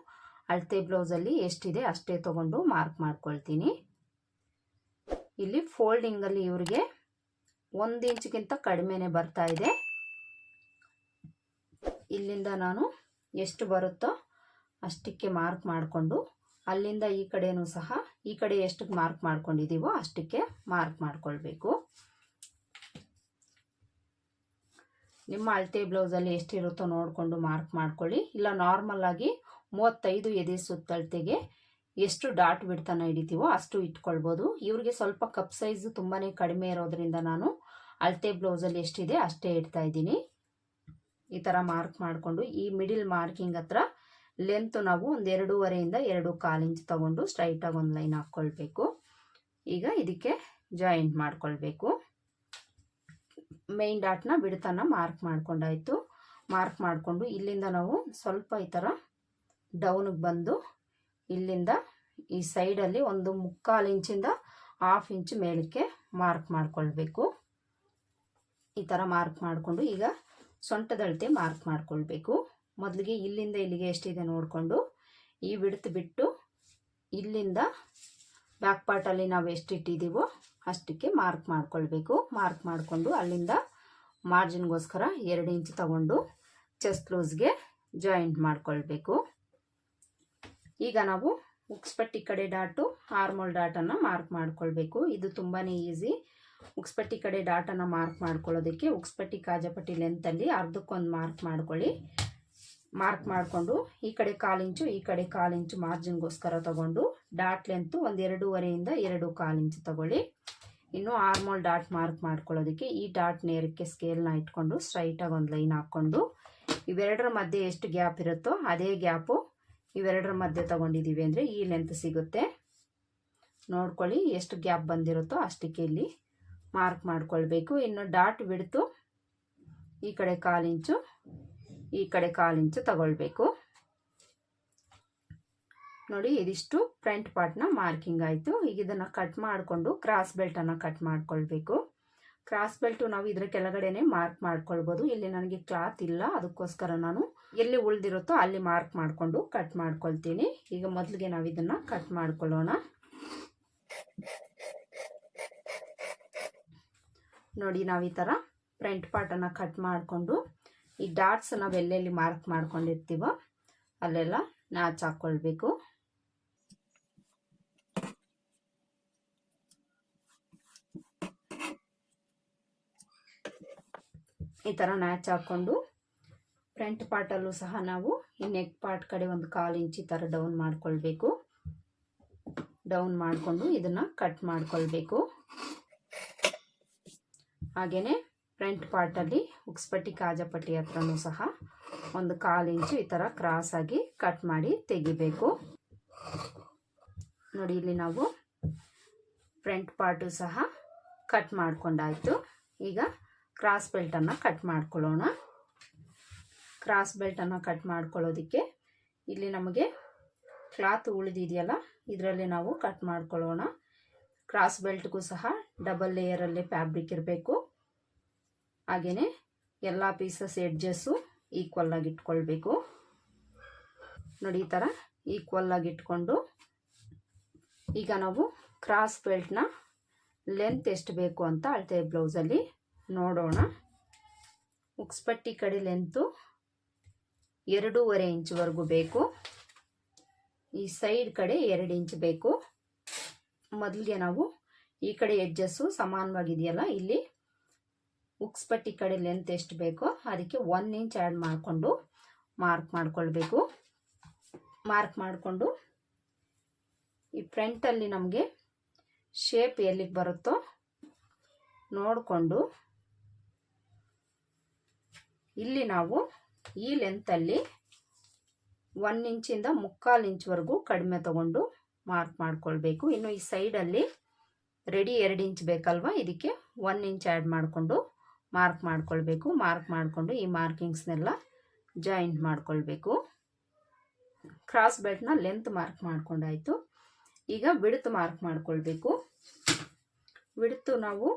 ಅಳತೆ ಬ್ಲೌಸಲ್ಲಿ ಎಷ್ಟಿದೆ ಅಷ್ಟೇ ತೊಗೊಂಡು ಮಾರ್ಕ್ ಮಾಡ್ಕೊಳ್ತೀನಿ. ಇಲ್ಲಿ ಫೋಲ್ಡಿಂಗಲ್ಲಿ ಇವರಿಗೆ ಒಂದು ಇಂಚ್ಗಿಂತ ಕಡಿಮೆನೇ ಬರ್ತಾ ಇದೆ. ಇಲ್ಲಿಂದ ನಾನು ಎಷ್ಟು ಬರುತ್ತೋ ಅಷ್ಟಕ್ಕೆ ಮಾರ್ಕ್ ಮಾಡಿಕೊಂಡು, ಅಲ್ಲಿಂದ ಈ ಕಡೆಯೂ ಸಹ ಈ ಕಡೆ ಎಷ್ಟಕ್ಕೆ ಮಾರ್ಕ್ ಮಾಡ್ಕೊಂಡಿದ್ದೀವೋ ಅಷ್ಟಕ್ಕೆ ಮಾರ್ಕ್ ಮಾಡ್ಕೊಳ್ಬೇಕು. ನಿಮ್ಮ ಅಳತೆ ಬ್ಲೌಸಲ್ಲಿ ಎಷ್ಟಿರುತ್ತೋ ನೋಡಿಕೊಂಡು ಮಾರ್ಕ್ ಮಾಡ್ಕೊಳ್ಳಿ. ಇಲ್ಲ ನಾರ್ಮಲ್ ಆಗಿ ಮೂವತ್ತೈದು ಎದೆ ಸುತ್ತಳತೆಗೆ ಎಷ್ಟು ಡಾಟ್ ಬಿಡ್ತಾನ ಹಿಡಿತೀವೋ ಅಷ್ಟು ಇಟ್ಕೊಳ್ಬೋದು. ಇವ್ರಿಗೆ ಸ್ವಲ್ಪ ಕಪ್ ಸೈಜ್ ತುಂಬಾ ಕಡಿಮೆ ಇರೋದ್ರಿಂದ ನಾನು ಅಳತೆ ಬ್ಲೌಸಲ್ಲಿ ಎಷ್ಟಿದೆ ಅಷ್ಟೇ ಇಡ್ತಾ ಇದ್ದೀನಿ. ಈ ಥರ ಮಾರ್ಕ್ ಮಾಡಿಕೊಂಡು ಈ ಮಿಡಿಲ್ ಮಾರ್ಕಿಂಗ್ ಹತ್ರ ಲೆಂತ್ ನಾವು ಒಂದು ಎರಡೂವರೆಯಿಂದ ಎರಡು ಕಾಲು ಇಂಚ್ ತಗೊಂಡು ಸ್ಟ್ರೈಟಾಗಿ ಒಂದು ಲೈನ್ ಹಾಕ್ಕೊಳ್ಬೇಕು ಈಗ ಇದಕ್ಕೆ ಜಾಯಿಂಟ್ ಮಾಡ್ಕೊಳ್ಬೇಕು. ಮೇನ್ ಡಾಟ್ನ ಬಿಡ್ತಾನ ಮಾರ್ಕ್ ಮಾಡ್ಕೊಂಡಾಯಿತು. ಮಾರ್ಕ್ ಮಾಡಿಕೊಂಡು ಇಲ್ಲಿಂದ ನಾವು ಸ್ವಲ್ಪ ಈ ಥರ ಡೌನಿಗೆ ಬಂದು ಇಲ್ಲಿಂದ ಈ ಸೈಡಲ್ಲಿ ಒಂದು ಮುಕ್ಕಾಲು ಇಂಚಿಂದ ಹಾಫ್ ಇಂಚ್ ಮೇಲಕ್ಕೆ ಮಾರ್ಕ್ ಮಾಡಿಕೊಳ್ಬೇಕು. ಈ ಥರ ಮಾರ್ಕ್ ಮಾಡಿಕೊಂಡು ಈಗ ಸೊಂಟದಳತೆ ಮಾರ್ಕ್ ಮಾಡಿಕೊಳ್ಬೇಕು. ಮೊದಲಿಗೆ ಇಲ್ಲಿಂದ ಇಲ್ಲಿಗೆ ಎಷ್ಟಿದೆ ನೋಡಿಕೊಂಡು ಈ ಬಿಡ್ತು ಬಿಟ್ಟು ಇಲ್ಲಿಂದ ಬ್ಯಾಕ್ ಪಾರ್ಟಲ್ಲಿ ನಾವು ಎಷ್ಟು ಇಟ್ಟಿದ್ದೀವೋ ಅಷ್ಟಕ್ಕೆ ಮಾರ್ಕ್ ಮಾಡಿಕೊಳ್ಬೇಕು. ಮಾರ್ಕ್ ಮಾಡಿಕೊಂಡು ಅಲ್ಲಿಂದ ಮಾರ್ಜಿನ್ಗೋಸ್ಕರ ಎರಡು ಇಂಚ್ ತಗೊಂಡು ಚೆಸ್ಟ್ ಕ್ಲೋಸ್ಗೆ ಜಾಯಿಂಟ್ ಮಾಡ್ಕೊಳ್ಬೇಕು. ಈಗ ನಾವು ಉಕ್ಸ್ಪಟ್ಟಿ ಕಡೆ ಡಾಟು ಹಾರ್ಮೋಲ್ ಡಾಟನ್ನು ಮಾರ್ಕ್ ಮಾಡ್ಕೊಳ್ಬೇಕು. ಇದು ತುಂಬಾ ಈಸಿ. ಉಕ್ಸ್ಪಟ್ಟಿ ಕಡೆ ಡಾಟನ್ನು ಮಾರ್ಕ್ ಮಾಡ್ಕೊಳ್ಳೋದಕ್ಕೆ ಉಕ್ಸ್ಪಟ್ಟಿ ಕಾಜಪಟ್ಟಿ ಲೆಂತಲ್ಲಿ ಅರ್ಧಕ್ಕೊಂದು ಮಾರ್ಕ್ ಮಾಡ್ಕೊಳ್ಳಿ. ಮಾರ್ಕ್ ಮಾಡಿಕೊಂಡು ಈ ಕಡೆ ಕಾಲಿಂಚು ಈ ಕಡೆ ಕಾಲಿಂಚು ಮಾರ್ಜಿನ್ಗೋಸ್ಕರ ತಗೊಂಡು ಡಾಟ್ ಲೆಂತು ಒಂದು ಎರಡೂವರೆಯಿಂದ ಎರಡು ಕಾಲಿಂಚು ತಗೊಳ್ಳಿ. ಇನ್ನು ಆರ್ಮೋಲ್ ಡಾಟ್ ಮಾರ್ಕ್ ಮಾಡ್ಕೊಳ್ಳೋದಕ್ಕೆ ಈ ಡಾಟ್ ನೇರಕ್ಕೆ ಸ್ಕೇಲ್ನ ಇಟ್ಕೊಂಡು ಸ್ಟ್ರೈಟಾಗಿ ಒಂದು ಲೈನ್ ಹಾಕ್ಕೊಂಡು ಇವೆರಡರ ಮಧ್ಯೆ ಎಷ್ಟು ಗ್ಯಾಪ್ ಇರುತ್ತೋ ಅದೇ ಗ್ಯಾಪು ಇವೆರಡರ ಮಧ್ಯೆ ತಗೊಂಡಿದ್ದೀವಿ ಅಂದರೆ ಈ ಲೆಂತ್ ಸಿಗುತ್ತೆ. ನೋಡ್ಕೊಳ್ಳಿ ಎಷ್ಟು ಗ್ಯಾಪ್ ಬಂದಿರುತ್ತೋ ಅಷ್ಟಕ್ಕೆ ಇಲ್ಲಿ ಮಾರ್ಕ್ ಮಾಡ್ಕೊಳ್ಬೇಕು. ಇನ್ನು ಡಾಟ್ ಬಿಡ್ತು ಈ ಕಡೆ ಕಾಲು ಇಂಚು ಈ ಕಡೆ ಕಾಲು ಇಂಚು ತಗೊಳ್ಬೇಕು. ನೋಡಿ ಇದಿಷ್ಟು ಫ್ರಂಟ್ ಪಾರ್ಟ್ನ ಮಾರ್ಕಿಂಗ್ ಆಯಿತು. ಈಗ ಇದನ್ನು ಕಟ್ ಮಾಡಿಕೊಂಡು ಕ್ರಾಸ್ ಬೆಲ್ಟನ್ನು ಕಟ್ ಮಾಡ್ಕೊಳ್ಬೇಕು. ಕ್ರಾಸ್ ಬೆಲ್ಟು ನಾವು ಇದರ ಕೆಳಗಡೆನೆ ಮಾರ್ಕ್ ಮಾಡ್ಕೊಳ್ಬೋದು. ಇಲ್ಲಿ ನನಗೆ ಕ್ಲಾತ್ ಇಲ್ಲ, ಅದಕ್ಕೋಸ್ಕರ ನಾನು ಎಲ್ಲಿ ಉಳಿದಿರುತ್ತೋ ಅಲ್ಲಿ ಮಾರ್ಕ್ ಮಾಡಿಕೊಂಡು ಕಟ್ ಮಾಡ್ಕೊಳ್ತೀನಿ. ಈಗ ಮೊದಲಿಗೆ ನಾವು ಇದನ್ನು ಕಟ್ ಮಾಡ್ಕೊಳ್ಳೋಣ. ನೋಡಿ, ನಾವು ಈ ಥರ ಫ್ರಂಟ್ ಪಾರ್ಟನ್ನು ಕಟ್ ಮಾಡಿಕೊಂಡು, ಈ ಡಾಟ್ಸ್ ನಾವು ಎಲ್ಲೆಲ್ಲಿ ಮಾರ್ಕ್ ಮಾಡ್ಕೊಂಡಿರ್ತೀವೋ ಅಲ್ಲೆಲ್ಲ ನಾಚ್ ಹಾಕ್ಕೊಳ್ಬೇಕು ಈ ಥರ ನ್ಯಾಚ್ ಹಾಕ್ಕೊಂಡು ಫ್ರಂಟ್ ಪಾರ್ಟಲ್ಲೂ ಸಹ ನಾವು ಈ ನೆಕ್ ಪಾರ್ಟ್ ಕಡೆ ಒಂದು ಕಾಲು ಇಂಚು ಥರ ಡೌನ್ ಮಾಡ್ಕೊಳ್ಬೇಕು. ಡೌನ್ ಮಾಡಿಕೊಂಡು ಇದನ್ನು ಕಟ್ ಮಾಡ್ಕೊಳ್ಬೇಕು. ಹಾಗೆಯೇ ಫ್ರಂಟ್ ಪಾರ್ಟಲ್ಲಿ ಉಕ್ಸ್ಪಟ್ಟಿ ಕಾಜಪಟ್ಟಿ ಹತ್ರನೂ ಸಹ ಒಂದು ಕಾಲು ಇಂಚು ಈ ಥರ ಕ್ರಾಸಾಗಿ ಕಟ್ ಮಾಡಿ ತೆಗಿಬೇಕು. ನೋಡಿ ಇಲ್ಲಿ ನಾವು ಫ್ರಂಟ್ ಪಾರ್ಟು ಸಹ ಕಟ್ ಮಾಡಿಕೊಂಡಾಯಿತು. ಈಗ ಕ್ರಾಸ್ ಬೆಲ್ಟನ್ನು ಕಟ್ ಮಾಡ್ಕೊಳ್ಳೋಣ. ಕ್ರಾಸ್ ಬೆಲ್ಟನ್ನು ಕಟ್ ಮಾಡ್ಕೊಳ್ಳೋದಕ್ಕೆ ಇಲ್ಲಿ ನಮಗೆ ಕ್ಲಾತ್ ಉಳಿದಿದೆಯಲ್ಲ, ಇದರಲ್ಲಿ ನಾವು ಕಟ್ ಮಾಡ್ಕೊಳ್ಳೋಣ. ಕ್ರಾಸ್ ಬೆಲ್ಟ್ಗೂ ಸಹ ಡಬಲ್ ಲೇಯರಲ್ಲಿ ಫ್ಯಾಬ್ರಿಕ್ ಇರಬೇಕು. ಹಾಗೆಯೇ ಎಲ್ಲ ಪೀಸಸ್ ಎಡ್ಜಸ್ಸು ಈಕ್ವಲ್ ಆಗಿ ಇಟ್ಕೊಳ್ಬೇಕು. ನೋಡಿ ಈ ಥರ ಈಕ್ವಲ್ ಆಗಿ ಇಟ್ಕೊಂಡು ಈಗ ನಾವು ಕ್ರಾಸ್ ಬೆಲ್ಟ್ನ ಲೆಂತ್ ಎಷ್ಟು ಬೇಕು ಅಂತ ಅಳತೆ ಬ್ಲೌಸಲ್ಲಿ ನೋಡೋಣ. ಉಕ್ಸ್ಪಟ್ಟಿ ಕಡೆ ಲೆಂತು ಎರಡೂವರೆ ಇಂಚ್ವರೆಗೂ ಬೇಕು. ಈ ಸೈಡ್ ಕಡೆ ಎರಡು ಇಂಚ್ ಬೇಕು. ಮೊದಲಿಗೆ ನಾವು ಈ ಕಡೆ ಎಡ್ಜಸ್ಸು ಸಮಾನವಾಗಿದೆಯಲ್ಲ, ಇಲ್ಲಿ ಉಕ್ಸ್ಪಟ್ಟಿ ಕಡೆ ಲೆಂತ್ ಎಷ್ಟು ಬೇಕೋ ಅದಕ್ಕೆ ಒನ್ ಇಂಚ್ ಆ್ಯಡ್ ಮಾಡಿಕೊಂಡು ಮಾರ್ಕ್ ಮಾಡ್ಕೊಳ್ಬೇಕು. ಮಾರ್ಕ್ ಮಾಡಿಕೊಂಡು ಈ ಫ್ರಂಟಲ್ಲಿ ನಮಗೆ ಶೇಪ್ ಎಲ್ಲಿಗೆ ಬರುತ್ತೋ ನೋಡಿಕೊಂಡು ಇಲ್ಲಿ ನಾವು ಈ ಲೆಂತಲ್ಲಿ ಒನ್ ಇಂಚಿಂದ ಮುಕ್ಕಾಲು ಇಂಚ್ವರೆಗೂ ಕಡಿಮೆ ತಗೊಂಡು ಮಾರ್ಕ್ ಮಾಡ್ಕೊಳ್ಬೇಕು. ಇನ್ನು ಈ ಸೈಡಲ್ಲಿ ರೆಡಿ ಎರಡು ಇಂಚ್ ಬೇಕಲ್ವ? ಇದಕ್ಕೆ ಒನ್ ಇಂಚ್ ಆ್ಯಡ್ ಮಾಡಿಕೊಂಡು ಮಾರ್ಕ್ ಮಾಡ್ಕೊಳ್ಬೇಕು. ಮಾರ್ಕ್ ಮಾಡಿಕೊಂಡು ಈ ಮಾರ್ಕಿಂಗ್ಸ್ನೆಲ್ಲ ಜಾಯಿಂಟ್ ಮಾಡ್ಕೊಳ್ಬೇಕು. ಕ್ರಾಸ್ ಬೆಲ್ಟ್ನ ಲೆಂತ್ ಮಾರ್ಕ್ ಮಾಡ್ಕೊಂಡಾಯಿತು. ಈಗ ಬಿಡ್ತು ಮಾರ್ಕ್ ಮಾಡ್ಕೊಳ್ಬೇಕು. ಬಿಡ್ತು ನಾವು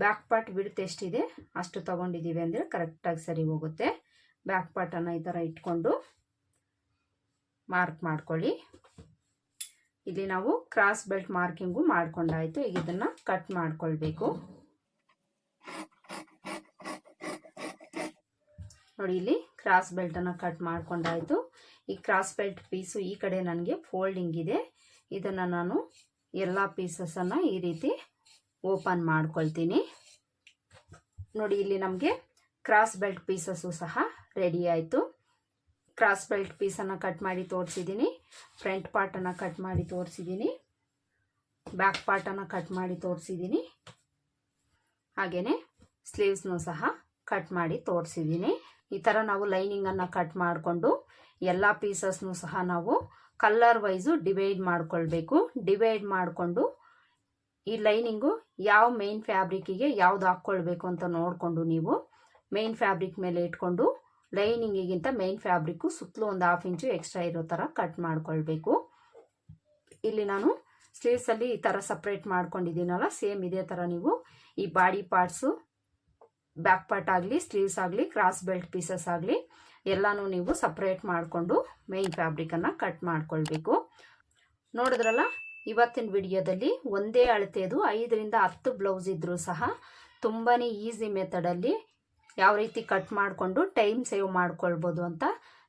ಬ್ಯಾಕ್ ಪಾರ್ಟ್ ಬಿಡ್ತು ಎಷ್ಟಿದೆ? ಅಷ್ಟು ತೊಗೊಂಡಿದ್ದೀವಿ ಅಂದರೆ ಕರೆಕ್ಟಾಗಿ ಸರಿ ಹೋಗುತ್ತೆ. ಬ್ಯಾಕ್ ಪಾರ್ಟನ್ನು ಈ ಥರ ಇಟ್ಕೊಂಡು ಮಾರ್ಕ್ ಮಾಡ್ಕೊಳ್ಳಿ. ಇಲ್ಲಿ ನಾವು ಕ್ರಾಸ್ ಬೆಲ್ಟ್ ಮಾರ್ಕಿಂಗು ಮಾಡ್ಕೊಂಡಾಯಿತು. ಈಗ ಇದನ್ನು ಕಟ್ ಮಾಡ್ಕೊಳ್ಬೇಕು. ನೋಡಿ ಇಲ್ಲಿ ಕ್ರಾಸ್ ಬೆಲ್ಟನ್ನು ಕಟ್ ಮಾಡ್ಕೊಂಡಾಯಿತು. ಈ ಕ್ರಾಸ್ ಬೆಲ್ಟ್ ಪೀಸು ಈ ಕಡೆ ನನಗೆ ಫೋಲ್ಡಿಂಗ್ ಇದೆ. ಇದನ್ನು ನಾನು ಎಲ್ಲ ಪೀಸಸನ್ನು ಈ ರೀತಿ ಓಪನ್ ಮಾಡ್ಕೊಳ್ತೀನಿ. ನೋಡಿ, ಇಲ್ಲಿ ನಮಗೆ ಕ್ರಾಸ್ ಬೆಲ್ಟ್ ಪೀಸಸ್ಸು ಸಹ ರೆಡಿ ಆಯಿತು. ಕ್ರಾಸ್ ಬೆಲ್ಟ್ ಪೀಸನ್ನು ಕಟ್ ಮಾಡಿ ತೋರಿಸಿದ್ದೀನಿ ಫ್ರಂಟ್ ಪಾರ್ಟನ್ನು ಕಟ್ ಮಾಡಿ ತೋರಿಸಿದ್ದೀನಿ ಬ್ಯಾಕ್ ಪಾರ್ಟನ್ನು ಕಟ್ ಮಾಡಿ ತೋರಿಸಿದ್ದೀನಿ ಹಾಗೆಯೇ ಸ್ಲೀವ್ಸ್ನೂ ಸಹ ಕಟ್ ಮಾಡಿ ತೋರಿಸಿದ್ದೀನಿ ಈ ಥರ ನಾವು ಲೈನಿಂಗನ್ನು ಕಟ್ ಮಾಡಿಕೊಂಡು ಎಲ್ಲ ಪೀಸಸ್ನೂ ಸಹ ನಾವು ಕಲ್ಲರ್ ವೈಸು ಡಿವೈಡ್ ಮಾಡಿಕೊಳ್ಬೇಕು. ಡಿವೈಡ್ ಮಾಡಿಕೊಂಡು ಈ ಲೈನಿಂಗು ಯಾವ ಮೇನ್ ಫ್ಯಾಬ್ರಿಕ್ಕಿಗೆ ಯಾವ್ದು ಹಾಕ್ಕೊಳ್ಬೇಕು ಅಂತ ನೋಡಿಕೊಂಡು ನೀವು ಮೇನ್ ಫ್ಯಾಬ್ರಿಕ್ ಮೇಲೆ ಇಟ್ಕೊಂಡು ಲೈನಿಂಗಿಗಿಂತ ಮೇನ್ ಫ್ಯಾಬ್ರಿಕ್ಕು ಸುತ್ತಲೂ ಒಂದು ಹಾಫ್ ಇಂಚು ಎಕ್ಸ್ಟ್ರಾ ಇರೋ ಥರ ಕಟ್ ಮಾಡ್ಕೊಳ್ಬೇಕು. ಇಲ್ಲಿ ನಾನು ಸ್ಲೀವ್ಸಲ್ಲಿ ಈ ಥರ ಸಪ್ರೇಟ್ ಮಾಡ್ಕೊಂಡಿದ್ದೀನಲ್ಲ ಸೇಮ್ ಇದೇ ಥರ ನೀವು ಈ ಬಾಡಿ ಪಾರ್ಟ್ಸು ಬ್ಯಾಕ್ ಪಾರ್ಟ್ ಆಗಲಿ ಸ್ಲೀವ್ಸ್ ಆಗಲಿ ಕ್ರಾಸ್ ಬೆಲ್ಟ್ ಪೀಸಸ್ ಆಗಲಿ ಎಲ್ಲನೂ ನೀವು ಸಪ್ರೇಟ್ ಮಾಡಿಕೊಂಡು ಮೇನ್ ಫ್ಯಾಬ್ರಿಕನ್ನು ಕಟ್ ಮಾಡ್ಕೊಳ್ಬೇಕು. ನೋಡಿದ್ರಲ್ಲ ಇವತ್ತಿನ ವಿಡಿಯೋದಲ್ಲಿ ಒಂದೇ ಅಳತೆದು ಐದರಿಂದ ಹತ್ತು ಬ್ಲೌಸ್ ಇದ್ದರೂ ಸಹ ತುಂಬಾ ಈಸಿ ಮೆಥಡಲ್ಲಿ ಯಾವ ರೀತಿ ಕಟ್ ಮಾಡಿಕೊಂಡು ಟೈಮ್ ಸೇವ್ ಮಾಡ್ಕೊಳ್ಬೋದು ಅಂತ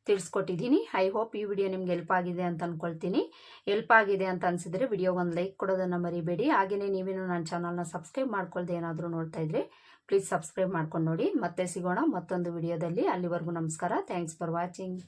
ತಿಳಿಸ್ಕೊಟ್ಟಿದ್ದೀನಿ. ಐ ಹೋಪ್ ಈ ವಿಡಿಯೋ ನಿಮ್ಗೆ ಹೆಲ್ಪ್ ಆಗಿದೆ ಅಂತ ಅಂದ್ಕೊಳ್ತೀನಿ ಹೆಲ್ಪ್ ಆಗಿದೆ ಅಂತ ಅನಿಸಿದ್ರೆ ವಿಡಿಯೋಗೆ ಒಂದು ಲೈಕ್ ಕೊಡೋದನ್ನು ಮರಿಬೇಡಿ. ಹಾಗೆಯೇ ನೀವೇನು ನನ್ನ ಚಾನಲ್ನ ಸಬ್ಸ್ಕ್ರೈಬ್ ಮಾಡ್ಕೊಳ್ದೆ ಏನಾದರೂ ನೋಡ್ತಾ ಇದ್ರೆ ಪ್ಲೀಸ್ ಸಬ್ಸ್ಕ್ರೈಬ್ ಮಾಡ್ಕೊಂಡು ನೋಡಿ. ಮತ್ತೆ ಸಿಗೋಣ ಮತ್ತೊಂದು ವಿಡಿಯೋದಲ್ಲಿ. ಅಲ್ಲಿವರೆಗೂ ನಮಸ್ಕಾರ. Thanks for watching